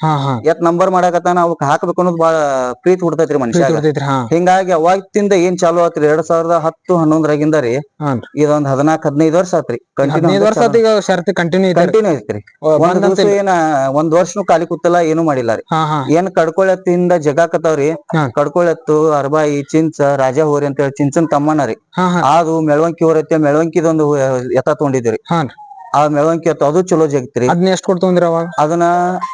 ಎತ್ ನಂಬರ್ ಮಾಡಾಕತ್ತಾನ ಅವಕ್ ಹಾಕ್ಬೇಕು ಅನ್ನೋದು ಬಾಳ ಪ್ರೀತಿ ಹುಡ್ತೈತ್ರಿ ಮನುಷ್ಯ ಹಿಂಗಾಗಿ ಅವಾಗಿಂದ ಏನ್ ಚಾಲು ಆತ್ರಿ ಎರಡ್ ಸಾವಿರದ ಹತ್ತು ಹನ್ನೊಂದರಾಗಿಂದ ರೀ. ಇದೊಂದ್ ಹದಿನಾಲ್ಕ್ ಹದಿನೈದು ವರ್ಷ ಆತ್ರಿ. ಕಂಟಿನ್ಯೂ ಐತ್ರಿ ಕಂಟಿನ್ಯೂ ಐತ್ರಿ ಒಂದ್ ಏನ ಒಂದ್ ವರ್ಷನು ಖಾಲಿ ಕೂತಲ್ಲ ಏನು ಮಾಡಿಲ್ಲ ರೀ. ಏನ್ ಕಡ್ಕೊಳತ್ತಿಂದ ಜಗಾಕತ್ತಾವ್ರಿ. ಕಡ್ಕೊಳತ್ತು ಅರ್ಬಾಯಿ ಚಿಂಚ ರಾಜಾ ಹೋರಿ ಅಂತ ಹೇಳಿ ಚಿಂಚನ್ ತಮ್ಮನ ರೀ. ಹಾ ಹಾ. ಅದು ಮೆಳವಂಕಿ ಹೋರತ್ತೆ ಮೆಳವಂಕಿದೊಂದು ಎತ್ತ ತಗೊಂಡಿದ್ರಿ. ಆ ಮೆಳವಂಕಿ ಎತ್ತ ಅದು ಚಲೋ ಜಗತ್ರಿ. ಅದನ್ನ ಎಷ್ಟು ಕೊಡ್ತು ಅಂದ್ರಿ ಅವಾಗ? ಅದನ್ನ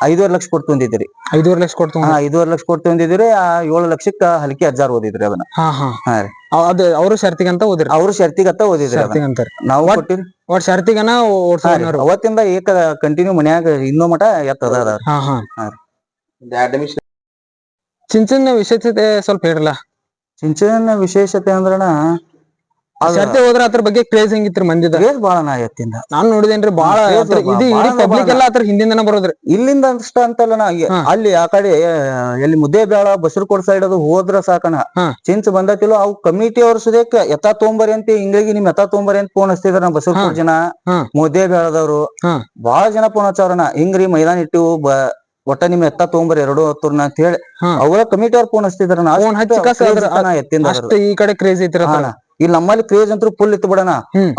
ಐದೂವರೆ ಲಕ್ಷ ಕೊಟ್ಟು ತಂದಿದ್ರಿ ಐದೂವರೆ ಲಕ್ಷ ಕೊಡ್ತು ಹಾ ಐದೂವರೆ ಲಕ್ಷ ಕೊಟ್ಟು ತಂದಿದ್ರಿ ಆ ಏಳು ಲಕ್ಷಕ್ಕ ಹಲಕಿ ಹಜಾರ್ ಓದಿದ್ರಿ ಅದನ್ನ. ಹಾ ಹಾ. ಹಾ ರೀ. ಅವ್- ಅದ್ ಅವ್ರು ಶರ್ತಿಗಂತ ಓದಿರಿ? ಅವ್ರು ಶರ್ತಿಗತ್ತ ಓದಿದ್ರಿ ಅದನ್ನ. ನಾವು ಕೊಟ್ಟಿರಿ ಒಟ್ ಶರ್ತಿಗನ ಹಾ ರೀ. ಅವತ್ತಿಂದ ಏಕ ಕಂಟಿನ್ಯೂ ಮನ್ಯಾಗ ಇನ್ನೂ ಮಟ ಎತ್ತದ ಅದ ಹಾ ಚಿಂಚಿನ ವಿಶೇಷತೆ ಸ್ವಲ್ಪ ಹೇಳಿರಲ್ಲ. ಚಿಂಚನ ವಿಶೇಷತೆ ಅಂದ್ರಣ ಅದ ಶರ್ತಿ ಹೋದ್ರ ಅದ್ರ ಬಗ್ಗೆ ಕ್ರೇಜ್ ಹೆಂಗಿತ್ರಿ ಮಂದಿದ. ಬಾಳ ನಾ ಎತ್ತಿಂದ ನಾನ್ ನೋಡಿದೇನ್ರಿ ಬಾಳ ಇದು ಇಡೀ ಪಬ್ಲಿಕ್. ಎಲ್ಲ ಅದ್ರ ಹಿಂದಿಂದನ ಬರೋದ್ರಿ. ಇಲ್ಲಿಂದ ಅಷ್ಟ ಅಂತಲ್ಲ ನಾ ಅಲ್ಲಿ ಆ ಕಡೆ ಎಲ್ಲಿ ಮುದ್ದೆ ಬೇಳ ಬಸರಕೋಡ್ ಸೈಡ್ ಅದು ಹೋದ್ರ ಸಾಕಣ. ಚಿಂಚ್ ಬಂದತಿಲ್ಲ ಅವು ಕಮಿಟಿ ಅವ್ರ ಸುದೇಕ್ ಎತ್ತ ತೊಂಬರಿ ಅಂತ ಇಂಗ್ಳಿಗೆ ನಿಮ್ ಎತ್ತ ತೊಂಬರಿ ಅಂತ ಫೋನ್ ಹಚ್ತಿದ್ರ ನಾ ಬಸರಕೋಡ್ ಜನ. ಮುದ್ದೆ ಬೇಳದವ್ರು. ಬಾಳ ಜನ ಫೋನ್ ಹಚ್ಚವ್ರಣ ಹಿಂಗ್ರಿ ಮೈದಾನ ಇಟ್ಟು ಬ ಒಟ್ಟ ನಿಮ್ ಎತ್ತ ತಗೊಂಬರಿ ಎರಡು ಹತ್ತುರ್ನ ಅಂತ ಹೇಳಿ. ಅವರ ಕಮಿಟಿ ಅವ್ರ ಫೋನ್ ಹಚ್ತಿದ್ರ ಅದ್ರ- ಎತ್ತಿಂದ ಈ ಕಡೆ ಕ್ರೇಜ್ ಐತಿ. ಇಲ್ಲಿ ನಮ್ಮಲ್ಲಿ ಕ್ರೇಜ್ ಅಂತೂ ಫುಲ್ ಇತ್ತು ಬಿಡಣ.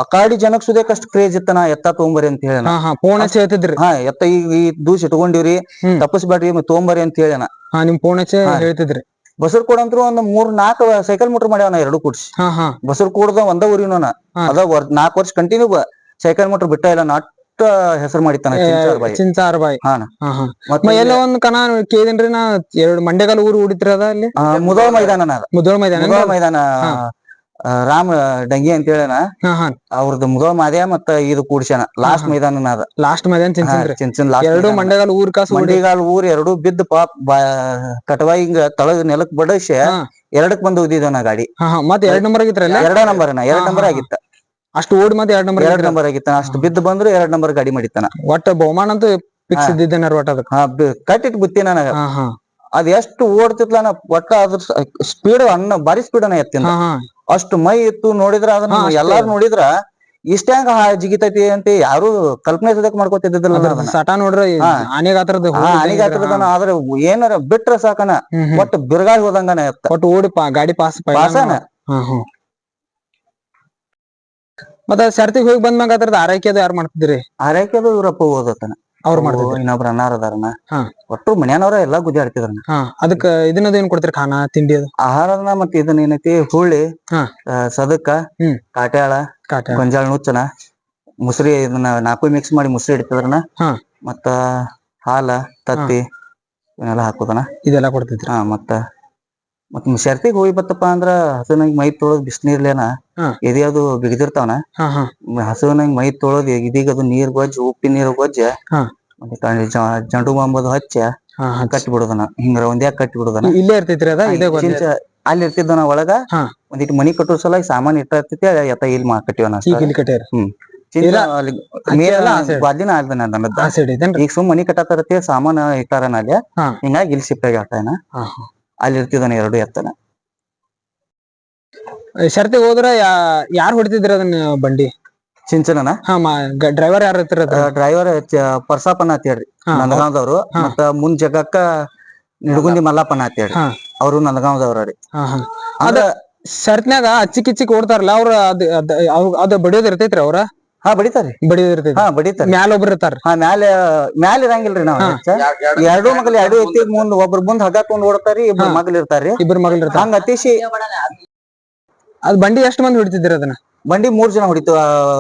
ಅಕಾಡಿ ಜನಕ್ ಸುದೇ ಕಷ್ಟ ಕ್ರೇಜ್ ಇತ್ತನ ಎತ್ತ ತೊಂಬರಿ ಅಂತ ಹೇಳಣ ಫೋನ್ ಹಚ್ಚಿ ಹೇಳ್ತಿದ್ರಿ. ಹಾ ಎತ್ತ ಈಗ ಈ ದೂಸ್ ಇಟ್ಕೊಂಡಿವ್ರಿ. ತಪ್ಪಿಸ್ಬೇಡ್ರಿ ತೊಂಬರಿ ಅಂತ ಹೇಳಣ ಹಾ ನಿಮ್ ಫೋನ್ ಹಚ್ಚಿ. ಹೇಳ್ತಿದ್ರಿ. ಬಸರ್ ಕೊಡಂತ್ರು ಒಂದ್ ಮೂರ್ ನಾಕ್ ಸೈಕಲ್ ಮೋಟರ್ ಮಾಡ್ಯಾವ ಎರಡು ಕೂಡ್ಸಿ. ಬಸರ್ ಕೂಡದ ಒಂದ ಊರಿನ. ಅದ ನಾಕ್ ನಾಲ್ಕು ವರ್ಷ ಕಂಟಿನ್ಯೂ ಸೈಕಲ್ ಮೋಟರ್ ಬಿಟ್ಟ ಇಲ್ಲ ನಟ್ಟ ಹೆಸರು ಮಾಡಿತಾನ ಚಿಂಚಾರ್ ಬಾಯಿ ಚಿಂಚಾರ್ ಬಾಯಿ ಮತ್ತೆ ಎಲ್ಲ ಒಂದ್ ಕಣ ಕೇಳಿದ್ರಿ ನಾ ಎರಡು ಮಂಡ್ಯಗಾಲ ಊರು ಉಡಿತಿರ ಅದ ಅಲ್ಲಿ? ಮುದೋಳ ಮೈದಾನ ಮುದೋಳ ಮೈದಾನ ಮುದೋಳ ಮೈದಾನ. ರಾಮ್ ಡಂಗಿ ಅಂತ ಹೇಳನ ಅವ್ರದ್ದು ಮುದೋಳ ಮಾದ್ಯ ಮತ್ತ ಇದು ಕೂಡ್ಸ್ಯಾನ. ಲಾಸ್ಟ್. ಮೈದಾನ ಅದ. ಲಾಸ್ಟ್ ಮೈದಾನ ಚಿನ್ ಚಿಂಚನ್ ಎರಡು ಲಾಸ್ಟ್ ಮಂಡ್ಯಗಾಲ ಊರ್ ಕಾಸು ಮಂಡಿಗಾಲ್ ಊರ್ ಎರಡು ಬಿದ್ದ ಪಾಪ್ ಕಟವಾ ಹಿಂಗ ತಳಗ್ ನೆಲಕ್ ಹಾ. ಎರಡಕ್ ಬಂದು ಉದಿದವನ ಗಾಡಿ. ಮತ್ತೆ ಎರಡ್ ನಂಬರ್ ಆಗಿತ್ತ ಎರಡ ನಂಬರ್ ಎರಡ್ ನಂಬರ್ ಆಗಿತ್ತ. ಅಷ್ಟು ಓಡಿ ಮತ್ತೆ ಎರಡ್ ನಂಬರ್ ಎರಡ್ ನಂಬರ್ ಆಗಿತ್ತ ಅಷ್ಟು ಬಿದ್ದು ಬಂದ್ರು ಎರಡ್ ನಂಬರ್ ಗಾಡಿ ಮಾಡಿತ್ತಾನ ಒಟ್ಟ ಬಹುಮಾನ ಅಂತೂ ಫಿಕ್ಸ್ ಇದ್ದಿದ್ದೇನೆ ಒಟ್ಟ ಅದಕ್ಕೆ. ಕಟ್ಟಿಟ್ ಬುತ್ತಿ ನನಗ. ಅದ್ ಎಷ್ಟು ಓಡ್ತಿತ್ಲನ ಒಟ್ಟ ಅದ್ರ ಸ್ಪೀಡ್ ಅನ್ನ ಬಾರಿ ಸ್ಪೀಡ್ ಅನ್ನ ಎತ್ತಿನ ಅಷ್ಟು ಮೈ ಇತ್ತು ನೋಡಿದ್ರ ಅದನ್ನ. ಎಲ್ಲಾರು ನೋಡಿದ್ರ ಇಷ್ಟ ಹೆಂಗ ಜಿಗಿತೈತಿ ಅಂತ ಯಾರು ಕಲ್ಪನೆ ಸದಕ್ ಮಾಡ್ಕೊತಿದ್ದಿಲ್ಲ ಸಟ ನೋಡ್ರಿ ಹಾ. ಆದ್ರೆ ಏನಾರ ಬಿಟ್ರ ಸಾಕನ ಒಟ್ಟು ಬಿರುಗಾಳಿ ಹೋದಂಗನ ಎತ್ತ. ಒಟ್ಟು ಓಡಿ ಗಾಡಿ ಪಾಸ್ ಪಾಸನ ಮತ್ತ ಸರ್ತಿಗ್ ಹೋಗಿ ಬಂದ್ಮ್ಯಾಗ ಅದ್ರದ್ದು ಆರೈಕೆ ಅದು ಯಾರು ಮಾಡ್ತಿದ್ರಿ? ಆರೈಕೆದು ಇವ್ರಪ್ಪ ಓದತನ. ಅವ್ರ ಮಾಡ್ತಿದ್ರು. ಇನ್ನೊಬ್ರ ಅನ್ನಾರ ಅದಾರನ. ಒಟ್ಟು ಮನ್ಯಾನವ್ರ ಎಲ್ಲಾ ಗುದ್ದಾಡ್ತಿದ್ರ ಹಾ ಅದಕ್ಕ ಇದನ್ನದ ಏನ್ ಕೊಡ್ತೀರಿ ಖಾನ ತಿಂಡಿ ಅದು? ಆಹಾರದ ಮತ್ತ ಇದನ್ನ ಏನೈತಿ ಹುಳ್ಳಿ ಸದಕ್ಕ. ಕಾಟ್ಯಾಳ ಕಾಟ ಗೊಂಜಾಳ ನುಚ್ಚನ ಮುಸ್ರಿ ಇದನ್ನ ನಾಕು ಮಿಕ್ಸ್ ಮಾಡಿ ಮುಸ್ರಿ ಇಡ್ತಿದ್ರನ. ಮತ್ತ ಹಾಲ ತತ್ತಿ ಇವನ್ನೆಲ್ಲ ಹಾಕೋದನ. ಇದೆಲ್ಲ ಕೊಡ್ತಿದ್ರ. ಹಾ ಮತ್ತ ಮತ್ ಶರ್ತಿಗ್ ಹೋಗಿ ಬತ್ತಪ್ಪ ಅಂದ್ರ ಹಸುನಾಗಿ ಮೈ ತೊಳದ್ ಬಿಸಿನೀರ್ಲೇನ ನೀರ್ಲೇನ ಎದಿ ಅದು ಬಿಗದಿರ್ತಾವನ? ಹಾ ಹಾ. ಹಸುನಾಗಿ ಮೈ ತೊಳದ್ ಇದೀಗ ಅದು ನೀರ್ ಗೊಜ್ಜ ಉಪ್ಪಿ ನೀರ್ ಗೊಜ್ಜ ಜಂಡು ಬಾಂಬದು ಹಚ್ಚ ಕಟ್ಟಿ ಬಿಡುದನ ಹಿಂಗ ಒಂದ್ಯಾಗ ಕಟ್ಟಿ ಬಿಡುದನ ಇಲ್ಲೇ ಇರ್ತೈತ್ರಿ ಅದ? ಅಲ್ಲಿ ಇರ್ತಿದ್ದನ ಒಳಗ. ಒಂದಿಟ್ಟು ಮನಿ ಕಟ್ಟೋ ಸಲ ಸಾಮಾನ್ ಇಟ್ಟ ಇರ್ತೈತಿ ಎತ್ತ ಇಲ್ಲಿ ಮಾ ಕಟ್ಟಿವನ. ಬಾದಿನ ಈಗ ಸುಮ್ ಮನಿ ಕಟ್ಟತಾರತಿ ಸಾಮಾನ ಇಟ್ಟಾರನ ಅಲ್ಲಿ. ಹಿಂಗಾಗಿ ಇಲ್ಲಿ ಸಿಪ್ಪಾಗಿ ಏನ ಅಲ್ಲಿ ಇರ್ತಿದ್ದಾನೆ ಎರಡು ಎತ್ತನ. ಶರ್ತಿ ಹೋದ್ರ ಯಾರು ಹೊಡಿತಿದ್ರಿ ಅದನ್ನ ಬಂಡಿ? ಚಿಂಚನನ? ಹಾ ಡ್ರೈವರ್ ಯಾರ ಡ್ರೈವರ್ ಪರ್ಸಾಪನ ಅಂತ ಹೇಳ್ರಿ ನಂದಗಾಂವ್ದವ್ರು. ಮತ್ತ ಮುಂದ್ ಜಗಕ್ಕ ನಿಡಗುಂದಿ ಮಲ್ಲಪ್ಪನ ಅಂತ ಹೇಳ್ರಿ ಹಾ. ಅವ್ರು ನಂದಗಾಂವ್ದವ್ರ ರೀ. ಅಂದ್ರ ಶರ್ತ್ನ್ಯಾಗ ಅಚ್ಚಿಕ್ ಇಚ್ಚಿಕ್ ಓಡ್ತಾರಲ್ಲ ಅವ್ರ ಅದ್ ಅದ್ ಅದ್ ಬಡಿಯೋದ್ ಇರ್ತೈತ್ರಿ ಅವ್ರ? ಹಾ ಬಡಿತಾರಿ. ಬಡಿಯೋದ್ ಇರ್ತೈತಿ ಹಾ ಬಡಿತಾರಿ. ಮ್ಯಾಲ ಒಬ್ರು ಇರ್ತಾರ? ಹಾ ಮ್ಯಾಲ ಮ್ಯಾಲ ಇರಂಗಿಲ್ರಿ ನಾವ್. ಎರಡು ಮಗಲ್ ಎರಡು ಎತ್ತಿ ಮುಂದ್ ಒಬ್ರ ಮುಂದ್ ಹಗ್ಗ ತಗೊಂಡ್ ಓಡ್ತಾರಿ ಇಬ್ರು. ಮಗಲ್ ಇರ್ತಾರಿ. ಇಬ್ರು ಮಗಲ್ ಇರ್ತಾರ. ಹಂಗ ಅತಿಶಿ ಅದ್ ಬಂಡಿ ಎಷ್ಟ್ ಮಂದಿ ಹೊಡಿತಿದ್ರಿ ಅದನ್ನ? ಬಂಡಿ ಮೂರ್ ಜನ ಹೊಡಿತು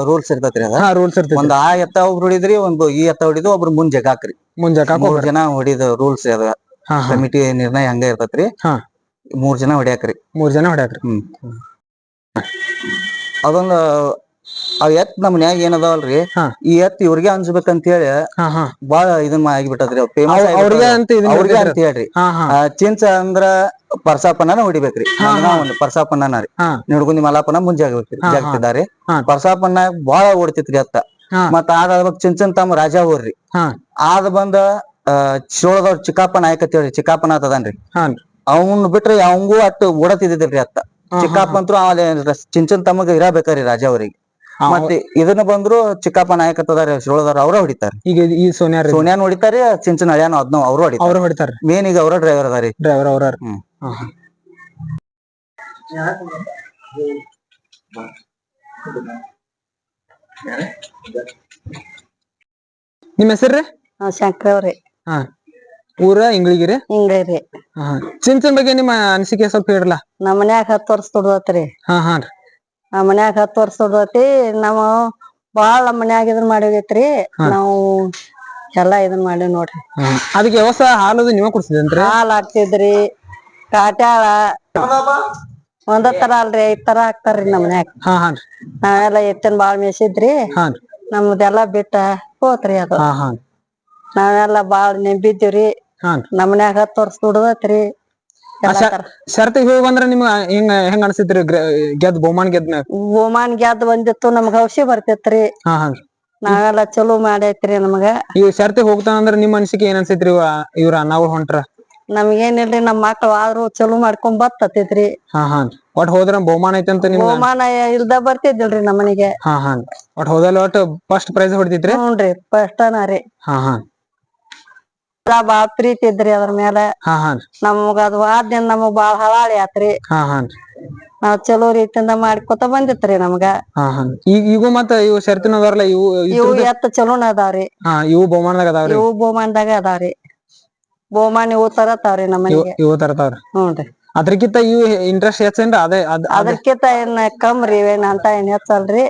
ರೂಲ್ಸ್ ಇರ್ತೈತ್ರಿ ಅದ. ರೂಲ್ಸ್ ಇರ್ತೈತಿ ಒಂದ್ ಆ ಎತ್ತ ಒಬ್ರು ಹೊಡಿದ್ರಿ ಒಂದು ಈ ಎತ್ತ ಹೊಡಿದು ಒಬ್ರು ಮುಂದ್ ಜಗಾಕ್ರಿ ಜಗ ಮೂರ್ ಜನ ಹೊಡಿದ ರೂಲ್ಸ್ ಅದ. ಕಮಿಟಿ ನಿರ್ಣಯ ಹಂಗ ಇರ್ತೈತ್ರಿ. ಹಾ. ಮೂರ್ ಜನ ಹೊಡ್ಯಾಕ್ರಿ. ಮೂರ್ ಜನ ಹೊಡ್ಯಾಕ್ರಿ. ಹ್ಮ್. ಅದೊಂದು ಅವ್ ಎತ್ ನಮ್ ಮನ್ಯಾಗ ಏನ್ ಅದಾವಲ್ರಿ ಹಾ. ಈ ಎತ್ ಇವ್ರಿಗೆ ಅನ್ಸ್ಬೇಕಂತ ಹೇಳಿ ಹಾ ಹಾ ಬಾಳ ಇದನ್ನ ಆಗಿಬಿಟ್ಟದ್ರಿ ಅವ್- ಅವ್ರಿಗೆ ಅಂತ ಇದನ್ನ ಅವ್ರಿಗೆ? ಅಂತ ಹೇಳ್ರಿ ಹಾ ಹಾ ಆ, ಚಿಂಚ ಅಂದ್ರ ಪರ್ಸಾಪನ್ನ ಹೊಡಿಬೇಕ್ರಿ ಹಾ, ಹಾ. ಪರ್ಸಾಪನ ರೀ ಹಾ. ನಿಡ್ಗುಂದಿ ಮಲಾಪನ ಮುಂಜಾಗ್ಬೇಕ್ರಿ ಹಾ, ಹಾ. ಬಾಳ ಓಡ್ತಿತ್ರಿ ಅತ್ತ ಹಾ. ಮತ್ತ ಆದ ಚಿಂಚನ್ ತಮ್ಮ ರಾಜ ಹೋರ್ರಿ ಹಾ. ಆದ ಬಂದ ಆ ಚೋಳದವ್ರ ಚಿಕ್ಕಪ್ಪ ನಾಯಕ ಅಂತ ಹೇಳಿ ಚಿಕ್ಕಪ್ಪನ ಆತದನ್ರಿ ಹಾ. ಅವ್ನ್ ಬಿಟ್ರೆ ಅವಂಗೂ ಅಟ್ಟು ಓಡತಿದ್ರಿ ಅತ್ತ ಚಿಕ್ಕಪ್ಪ ಅಂತೂ ಅಲ್ಲಿ ಚಿಂಚನ್ ತಮ್ಮಗ ಇರಬೇಕ್ರಿ ರಾಜ ಅವರಿಗೆ ಮತ್ತೆ ಇದನ್ನ ಬಂದ್ರು ಚಿಕ್ಕಪ್ಪ ನಾಯಕತ್ವದಾರ ಶಿರೋಳದವ್ರ ಅವ್ರ ಹೊಡಿತಾರೆ. ಈಗ ಈ ಸೋನಿಯಾ ಸೋನಿಯಾ ಸೋನಿಯಾನ್ ಚಿಂಚನ ಚಿಂಚನ್ ಹಳ್ಯಾನ ಅದ್ನ ಅವ್ರು ಹೊಡಿತಾರೆ. ಅವ್ರ ಹೊಡಿತಾರೆ. ಮೇನ್ ಈಗ ಅವರ ಡ್ರೈವರ್ ಅದಾರಿ ಡ್ರೈವರ್ ಅವ್ರ ಹ್ಮ್. ನಿಮ್ಮ ಹೆಸರ್ರಿ ಶಂಕರವ್ರಿ ಹಾ ಊರ ಇಂಗ್ಳಿಗಿರಿ? ಇಂಗ್ಳಿರಿ. ಹಾ ಚಿಂಚನ್ ಬಗ್ಗೆ ನಿಮ್ಮ ಅನಿಸಿಕೆ ಸ್ವಲ್ಪ ಹೇಳ್ರಲ್ಲ ನಮ್ಮ ಮನ್ಯಾಗ ಹತ್ತ್ ವರ್ಷ ದುಡ್ದತ್ರಿ ಹಾ ಹಾ ರೀ. ನಮ್ ಮನ್ಯಾಗ ಹತ್ತ್ ವರ್ಷ ದುಡ್ದತಿ ನಾವು ಬಾಳ ಮನ್ಯಾಗ ಇದನ್ ಮಾಡಿಗೈತ್ರಿ ನಾವು ಎಲ್ಲಾ ಇದನ್ ಮಾಡಿ ನೋಡ್ರಿ. ಅದಕ್ಕೆ ವ್ಯವಸ್ಥೆ ಹಾಲದು ನೀವೇ ಕುಡ್ಸಿದ್ರಿ ಹಾಲ್ ಹಾಕ್ತಿದ್ರಿ. ಕಾಟ್ಯಾಳ ಒಂದ ತರ ಅಲ್ರಿ ಐದ್ ತರ ಹಾಕ್ತಾರ್ರಿ ನಮ್ ಮನ್ಯಾಗ. ಹಾ ಹಾ ರೀ ನಾವೆಲ್ಲ ಎತ್ತಿನ ಬಾಳ್ ಮೇಸಿದ್ರಿ ಹಾ ರೀ ನಮ್ದೆಲ್ಲಾ ಬಿಟ್ಟ ಹೋತ್ರಿ ಅದು. ಹಾ ಹಾ ನಾವೆಲ್ಲ ಬಾಳ್ ನೆಂಬಿದ್ದೀವ್ರಿ ಹಾ ನಮ್ ಮನ್ಯಾಗ ಹತ್ತ್ ವರ್ಷ ದುಡ್ದತ್ರಿ ಶರ್ತಿಗೆ ಹೋಗಿ ಬಂದ್ರ ನಿಮ್ಗ ಹೆಂಗ ಹೆಂಗ ಅನ್ಸಿತ್ರಿ ಗೆದ್ ಗೆದ್ದ್ ಬಹುಮಾನ ಗೆದ್ದ ಮ್ಯಾಗ? ಗೋಮಾನ್ ಗ್ಯಾದ್ ಬಂದಿತ್ತು ನಮ್ಗ ಔಷಧಿ ಬರ್ತಿತ್ರಿ. ಹಾ ನಾವೆಲ್ಲ ಚಲೋ ಮಾಡೈತ್ರಿ ನಮಗ. ಈ ಶರ್ತಿ ಹೋಗ್ತಾನಂದ್ರ ನಿಮ್ ಅನ್ಸಿಕೆ ಏನ್ ಅನ್ಸಿತ್ರಿ ಇವ ಇವ್ರ ನಾವು ಹೊಂಟ್ರ? ನಮ್ಗೇನಿಲ್ರಿ ನಮ್ ಮಕ್ಳು ಆದ್ರೂ ಚಲೋ ಮಾಡ್ಕೊಂಡ್ ಬರ್ತತೈತ್ರಿ. ಹಾ ಹಾ. ಒಟ್ ಹೋದ್ರ ಬಹುಮಾನ ಐತಿ ಅಂತ ನಿಮ್ಗ? ಗೋಮಾನ ಇಲ್ದ ಬರ್ತಿದ್ದಿಲ್ರಿ ನಮ್ಮನಿಗೆ. ಹಾ ಹಾ. ಒಟ್ ಹೋದಲ್ಲ ಒಟ್ ಫಸ್ಟ್ ಪ್ರೈಸ್ ಹೊಡಿತೈತ್ರಿ ಹ್ಞೂನ್ರಿ ಫಸ್ಟನ ರೀ. ಹಾ ಹಾ. ಬಾಳ್ ಪ್ರೀತಿ ಇದ್ರಿ ಅದ್ರ ಮೇಲೆ. ನಮಗ ಅದು ಆದ್ನ ನಮಗ್ ಬಾಳ ಹಳಾಳಿ ಆತ್ರಿ. ನಾವ್ ಚಲೋ ರೀತಿಯಿಂದ ಮಾಡ್ಕೊತ ಬಂದಿತ್ರಿ ನಮ್ಗ. ಇವು ಈಗ ಈಗೂ ಮತ್ತ ಇವು ಶರ್ತಿನ ಅದಾರಲ್ಲ ಇವು ಇವು ಎತ್ತ ಚಲೋನ ಅದಾವ್ರಿ ಇವು ಬಹುಮಾನದಾಗ ಅದಾವ್ರಿ ಇವು ಬಹುಮಾನದಾಗ ಅದಾವ್ರಿ ಬಹುಮಾನ ಇವು ತರತಾವ್ರಿ ನಮ್ಮ ಇವು ತರತಾವ್ರಿ ಇವು ಹ್ಞೂನ್ರಿ ಅದ್ರಕ್ಕಿಂತ ಇವು ಇಂಟ್ರೆಸ್ಟ್ ಹೆಚ್ಚೇನ್ರಿ ಅದೇ ಅದ್ ಅದೇ. ಅದಕ್ಕಿಂತ ಏನ್ ಕಮ್ರಿ ಇವೇನ್ ಅಂತ ಏನ್ ಹೆಚ್ಚಲ್ರಿ.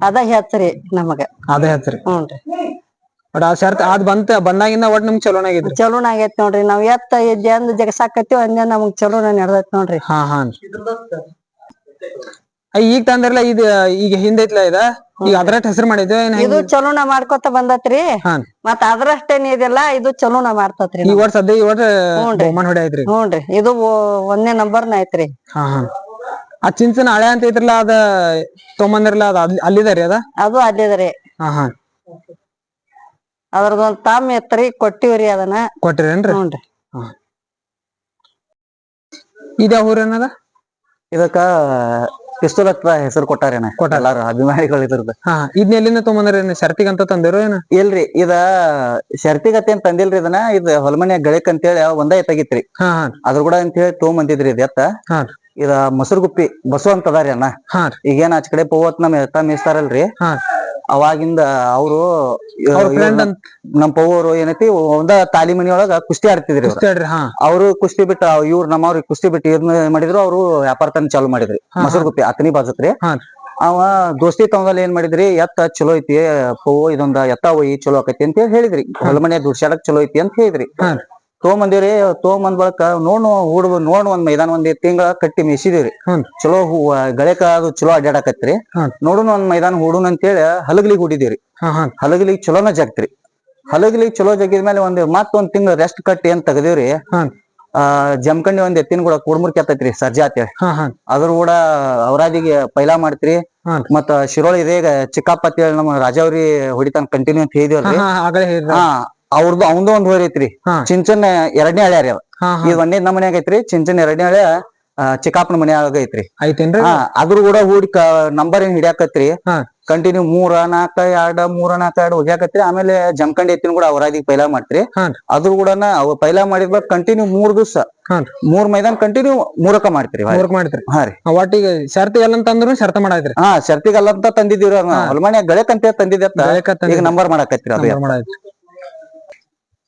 ಅದ ಹೆಚ್ಚ್ರಿ ನಮಗ. ಅದ ಹೆಚ್ರಿ ಹ್ಞೂನ್ರಿ ಬಟ್ ಆ ಶರ್ತ್ ಅದ್ ಬಂತ ಬಂದಾಗಿಂದ ಒಟ್ ನಿಮ್ಗ್ ಚಲೋನ ಆಗೈತ್ರಿ. ಚಲೋನ ಆಗೈತ್ ನೋಡ್ರಿ ನಾವ್ ಎತ್ತ ಜಂದ್ ಜಗಸಾಕತ್ತೀವ್ ಅಂದ ನಮಗ್ ಚಲೋನ ನಡ್ದೈತ್ ನೋಡ್ರಿ. ಹಾ ಹಾ. ಈಗ ತಂದಿರಲ್ಲ ಇದ ಈಗ ಹಿಂದೈತ್ಲ ಇದ? ಈಗ ಅದ್ರಟ್ ಹೆಸರು ಮಾಡಿದ್ವಿ ಏನ್ ಇದು ಹೆಂಗ್ ಚಲೋನ ಮಾಡ್ಕೊತ ಬಂದತ್ರಿ. ಮತ್ತ ಮತ್ ಅದ್ರಷ್ಟೇನ್ ಇದಿಲ್ಲ ಇದು ಚಲೋನ ಮಾಡ್ತತ್ರಿ ಈ ವರ್ಷ ಸದ್ಯ ಈ ವರ್ಷ ಹ್ಞೂನ್ರಿ. ಬಹುಮಾನ ಹೊಡಿ ಐತ್ರಿ ಹ್ಞೂನ್ರಿ. ಇದು ಒ- ನಂಬರ್ ನಂಬರ್ನ ಐತ್ರಿ ಹಾ ಹಾ. ಆ ಚಿಂಚನ ಹಳೆ ಅಂತ ಐತ್ರಲ್ಲ ಅದ ತೊಗೊಂಬಂದಿರಲ್ಲ ಅದ ಅಲ್ಲಿ ಅಲ್ಲಿದಾರಿ ಅದ? ಅದು ಅಲ್ಲಿದ್ರಿ. ಹಾ ಹಾ. ಅದ್ರದೊಂದ್ ತಮ್ಮ ಎತ್ತರಿ ಕೊಟ್ಟಿವ್ರಿ ಅದನ್ನ. ಕೊಟ್ಟಿರೇನ್ರಿ? ಹ್ಞೂನ್ರಿ. ಇದ ಊರೇನದ ಇದಕ್ಕ ಪಿಸ್ತೂಲ್ ಹತ್ರ ಹೆಸರು ಕೊಟ್ಟಾರೇನ? ಎಲ್ಲಾರು ಅಭಿಮಾನಿಗಳು ಇದ್ರದ್ದು ಹಾ ಇದನ್ನ ಎಲ್ಲಿಂದ ಶರ್ತಿಗೆ ಅಂತ ತಂದಿರೋ ಏನ? ಇಲ್ರಿ ಇದ ಶರ್ತಿಗತಿ ಅಂತ ತಂದಿಲ್ರಿ ಇದನ್ನ. ಇದ ಹೊಲಮನೆ ಗಳಿಕ್ ಅಂತೇಳಿ ಒಂದೇ ತೆಗಿತ್ರಿ. ಹಾ ಹಾ. ಅದ್ರ ಕೂಡ ಅಂತ ಹೇಳಿ ತಗೊಂಬಂದಿದ್ರಿ ಇದ ಎತ್ತ. ಹಾ. ಇದ ಮೊಸರುಗುಪ್ಪಿ ಬಸು ಅಂತ ಅದಾರಿ ಅಣ್ಣ ಹಾ. ಈಗೇನ್ ಆಚ ಕಡೆ ಪೋವತ್ ನಮ್ ಎತ್ತ ಮೇಯಿಸ್ತಾರಲ್ರಿ ಹಾ. ಅವಾಗಿಂದ ಅವರು ನಮ್ ಪವ್ವರು ಏನೈತಿ ಒಂದ ತಾಲಿ ಮನಿಯೊಳಗ ಕುಸ್ತಿ ಆಡ್ತಿದ್ರಿ ಅವ್ರು ಕುಸ್ತಿ ಬಿಟ್ಟು ಇವ್ರು ನಮ್ಮವ್ರಿಗೆ ಕುಸ್ತಿ ಬಿಟ್ಟು ಇವ್ರನ್ನ ಮಾಡಿದ್ರು ಅವರು ವ್ಯಾಪಾರ ತನ ಚಾಲು ಮಾಡಿದ್ರಿ. ಮೊಸರುಗುಪ್ಪಿ ಅತನಿ ಬಾಜತ್ರಿ. ಅವ ದೋಸ್ತಿ ತಗೊಂಡಲ್ಲಿ ಏನ್ ಮಾಡಿದ್ರಿ ಎತ್ತ ಚಲೋ ಐತಿ ಪೋ ಇದೊಂದ ಎತ್ತ ಒಯ್ಯಿ ಚಲೋ ಆಕೈತಿ ಅಂತ ಹೇಳಿ ಹೇಳಿದ್ರಿ. ಹೊಲಮನೆ ದುಡ್ಸಾಡಕ್ ಚಲೋ ಐತಿ ಅಂತ ಹೇಳಿದ್ರಿ. ತೊಗೊಂಬಂದಿವ್ರಿ ತೊಗೊಂಬಂದ್ ಬಳಕ ನೋಡ್ ಹುಡ್ ನೋಡ್ ಒಂದ್ ಮೈದಾನ ಒಂದ್ ತಿಂಗಳ ಕಟ್ಟಿ ಮೇಸಿದಿವ್ರಿ ಹ್ಮ್. ಚಲೋ ಗಳಕ ಅದು ಚಲೋ ಅಡ್ಡಾಡಕತ್ರಿ ನೋಡು ನೋಡುನ್ ಒಂದ್ ಮೈದಾನ ಹೂಡುನ್ ಅಂತೇಳಿ ಹಲಗ್ಲಿಗ್ ಹುಡಿದಿವ್ರಿ ಹಾ ಹಾ. ಹಲಗ್ಲಿಗ್ ಚಲೋನ ಜಗ್ತ್ರಿ. ಹಲಗ್ಲಿಗ್ ಚಲೋ ಜಗಿದ್ಮೇಲೆ ಒಂದ್ ಮತ್ತೊಂದ್ ತಿಂಗಳ ರೆಸ್ಟ್ ಕಟ್ಟಿ ಅಂತ ತೆಗದಿವ್ರಿ. ಆ ಜಮಖಂಡಿ ಒಂದ್ ಎತ್ತಿನ ಕೂಡ ಕುಡ್ಮುರ್ ಕೆತ್ತೈತ್ರಿ ಸರ್ಜಾ ಅಂತೇಳಿ ಅದ್ರ ಕೂಡ ಅವರಾದಿಗೆ ಪೈಲಾ ಮಾಡ್ತ್ರಿ. ಮತ್ತ ಶಿರೋಳಿ ಇದೇ ಚಿಕ್ಕಪ್ಪ ಅಂತೇಳಿ ನಮ್ಮ ರಾಜಾವ್ರಿ ಹೊಡಿತಾನ ಕಂಟಿನ್ಯೂ ಅಂತ ಹಾ ಹಾ ಆಗಲೇ ಹೇಳಿದ್ರ. ಹಾ ಅವ್ರದ್ದು ಅವಂದು ಒಂದ್ ಹೋರಿ ಐತ್ರಿ. ಹಾ. ಚಿಂಚನ್ ಎರಡನೇ ಹಳ್ಯಾರಿ ಅದ ಹಾ ಹಾ. ಇದು ಒಂದೇ ನಮ್ಮ ಮನ್ಯಾಗ ಐತ್ರಿ. ಚಿಂಚನ್ ಎರಡನೇ ಹಳೆ ಚಿಕ್ಕಾಪನ ಮನ್ಯಾಗ ಐತ್ರಿ. ಐತೇನ್ರಿ? ಹಾ ಅದ್ರ ಕೂಡ ಹೂಡಿ ನಂಬರ್ ಏನ್ ಹಿಡಿಯಾಕತ್ರಿ. ಹಾ. ಕಂಟಿನ್ಯೂ ಮೂರ ನಾಲ್ಕ ಎರಡ್ ಮೂರ ನಾಲ್ಕ ಎರಡ್ ಹೋಗ್ಯಾಕತ್ರಿ. ಆಮೇಲೆ ಜಮಖಂಡಿ ಎತ್ತಿನ ಕೂಡ ಅವರಾದಿಗೆ ಪೈಲಾ ಮಾಡ್ತ್ರಿ. ಅದ್ರ ಕೂಡ ಅವ್ ಪೈಲಾ ಮಾಡಿದ್ ಕಂಟಿನ್ಯೂ ಮೂರ್ ದಿವ್ಸ. ಮೂರ್ ಮೈದಾನ ಕಂಟಿನ್ಯೂ ಮೂರಕ ಮಾಡ್ತೀರಿ ಹೊಳ್ಳಿ. ಮೂರ್ಕ್ ಹಾ ರೀ. ಒಟ್ಟಿಗೆ ಶರ್ತ್ ಮಾಡಾಯ್ತ್ರಿ. ಹಾ ಶರ್ತಿಗಲ್ಲ ಅಂತ ತಂದಿದ್ದೀವ್ರಿ ಹೊಲಮನೆ ಗಳಕ್ ಅಂತ. ಅಂತ ಈಗ ನಂಬರ್ ಮಾಡಾಕತ್ರಿ ಅದು. ಮಾಡಾಯ್ತ್ರಿ.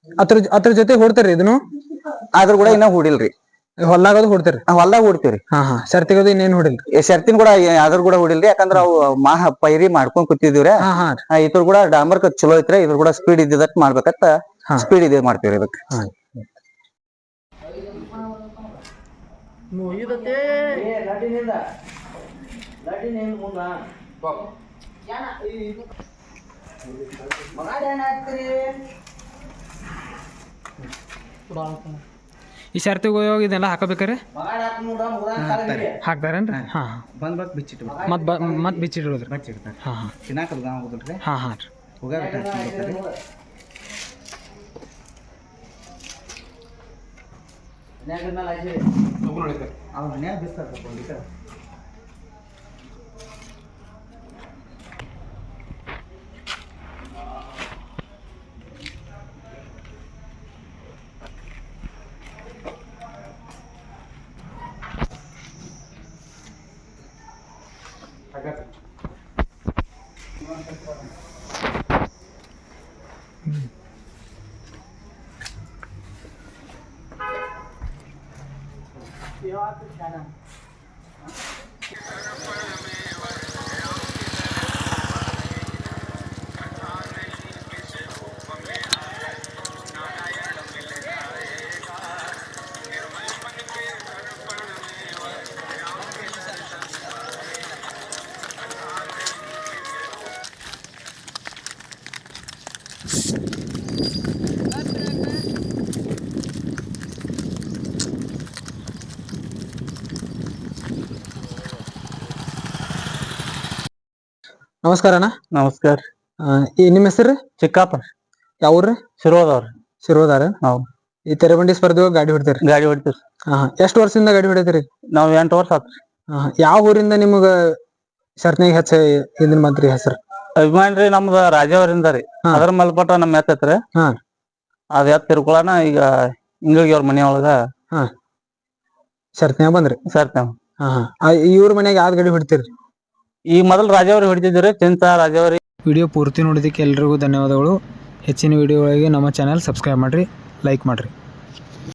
ಅದ್ರ ಅದ್ರ ಜೊತೆ ಹೊಡ್ತಾರಿ ಇದನ್ನು? ಆದ್ರ ಕೂಡ ಇನ್ನ ಹೂಡಿಲ್ರಿ. ಹೊಲ್ದಾಗ ಹೊಡ್ತಾರಿ ನಾವ್ ಹೊಲ್ದಾಗ ಹೂಡ್ತೀವ್ರಿ. ಹಾ ಹಾ. ಶರ್ತಿಗದು ಇನ್ನೇನ್ ಹೊಡಿಲ್ರಿ? ಸರ್ತಿನ ಶರ್ತಿನ್ ಕೂಡ ಅದ್ರ ಕೂಡ ಹೊಡಿಲ್ರಿ. ಯಾಕಂದ್ರ ಅವು ಮಾಹ ಪೈರಿ ಮಾಡ್ಕೊಂಡ್ ಕೂತಿದ್ದೀವ್ರಿ. ಹಾ ಹಾ ಇದ್ರ ಕೂಡ ಡಾಂಬರ್ ಚಲೋ ಐತ್ರಿ. ಇದ್ರ ಕೂಡ ಸ್ಪೀಡ್ ಇದ್ದಿದ್ದಟ್ ಮಾಡ್ಬೇಕತ್ತ ಹಾ. ಸ್ಪೀಡ್ ಇದೆ ಮಾಡ್ತೀವ್ರಿ ಇದಕ್ಕೆ ಈ ಶರ್ತಿಗೆ ಹೋಗಿ ಇದೆಲ್ಲ ಹಾಕಬೇಕಾರೆ ಹಾಕ್ತಾರೇನ್ರಿ? ಹಾ. ಬಂದ್ ಬಾಕ್ ಬಿಚ್ಚಿಟ್ಟು ಮತ್ ಬ ಮತ್ ಬಿಚ್ಚಿಡೋದ್ರಿ ಬಚ್ಚಿಡ್ತಾರೆ ಹಾ ಹಾಂ. ಹಾಂ ಹಾ ರೀ. ಹೋಗ ಬಿಟ್ಟಾರಿ ಅವ್ರ ಮನ್ಯಾಗ ಬಿಸ್ತಾರ ಸ್ವಲ್ಪ ಒಂದ್ ಲೀಟರ್. ನಮಸ್ಕಾರ ಅಣ್ಣ. ನಮಸ್ಕಾರ. ಈ ನಿಮ್ಮ ಹೆಸರು? ಚಿಕ್ಕಪ್ಪ. ಯಾವ್ರಿ? ಶಿರೋದವ್ರ? ಶಿರೋದಾರ ನಾವು ಈ ತೆರೆಬಂಡಿ ಸ್ಪರ್ಧೆ ಗಾಡಿ ಹೊಡಿತೀರಿ? ಗಾಡಿ ಹೊಡಿತೀರಿ ಹಾ ಎಷ್ಟು ವರ್ಷದಿಂದ ಗಾಡಿ ಹೊಡಿತೀರಿ? ನಾವ್ ಎಂಟು ವರ್ಷ ಆತ್ರಿ. ಹಾ ಯಾವ ಊರಿಂದ ನಿಮಗ ಶರ್ತ್ನಾಗ ಹೆಚ್ಚ ಇದನ್ ಮಂತ್ರಿ ಹೆಸರು? ಅಭಿಮಾನಿ ರೀ ನಮ್ದು ರಾಜಾವರಿಂದ ರೀ. ಹಾ. ಅದ್ರ ಮಲ್ಪಟ್ಟ ನಮ್ ಎತ್ತೈತ್ರಿ ಹಾ. ಅದ್ ಎತ್ತ ತಿರ್ಕೊಳನ ಈಗ ಹಿಂಗಾಗಿ ಅವ್ರ ಮನೆಯೊಳಗ ಶರ್ತ್ನಾಗ ಬಂದ್ರಿ? ಸೇರ್ತೇವ್ ಹಾ ಹಾ. ಆ, ಇವ್ರ ಮನ್ಯಾಗ ಯಾವ್ದು ಗಾಡಿ ಹೊಡಿತೀರಿ? ಈ ಮೊದಲು ರಾಜಾವರಿ ಹೊಡಿತಿದ್ರಿ ಚಿಂತ ರಾಜಾವರಿ. ವಿಡಿಯೋ ಪೂರ್ತಿ ನೋಡಿದ್ದಕ್ಕೆ ಎಲ್ರಿಗೂ ಧನ್ಯವಾದಗಳು. ಹೆಚ್ಚಿನ ವಿಡಿಯೋಗಳಿಗೆ ನಮ್ಮ ಚಾನೆಲ್ ಸಬ್ಸ್ಕ್ರೈಬ್ ಮಾಡಿರಿ, ಲೈಕ್ ಮಾಡ್ರಿ.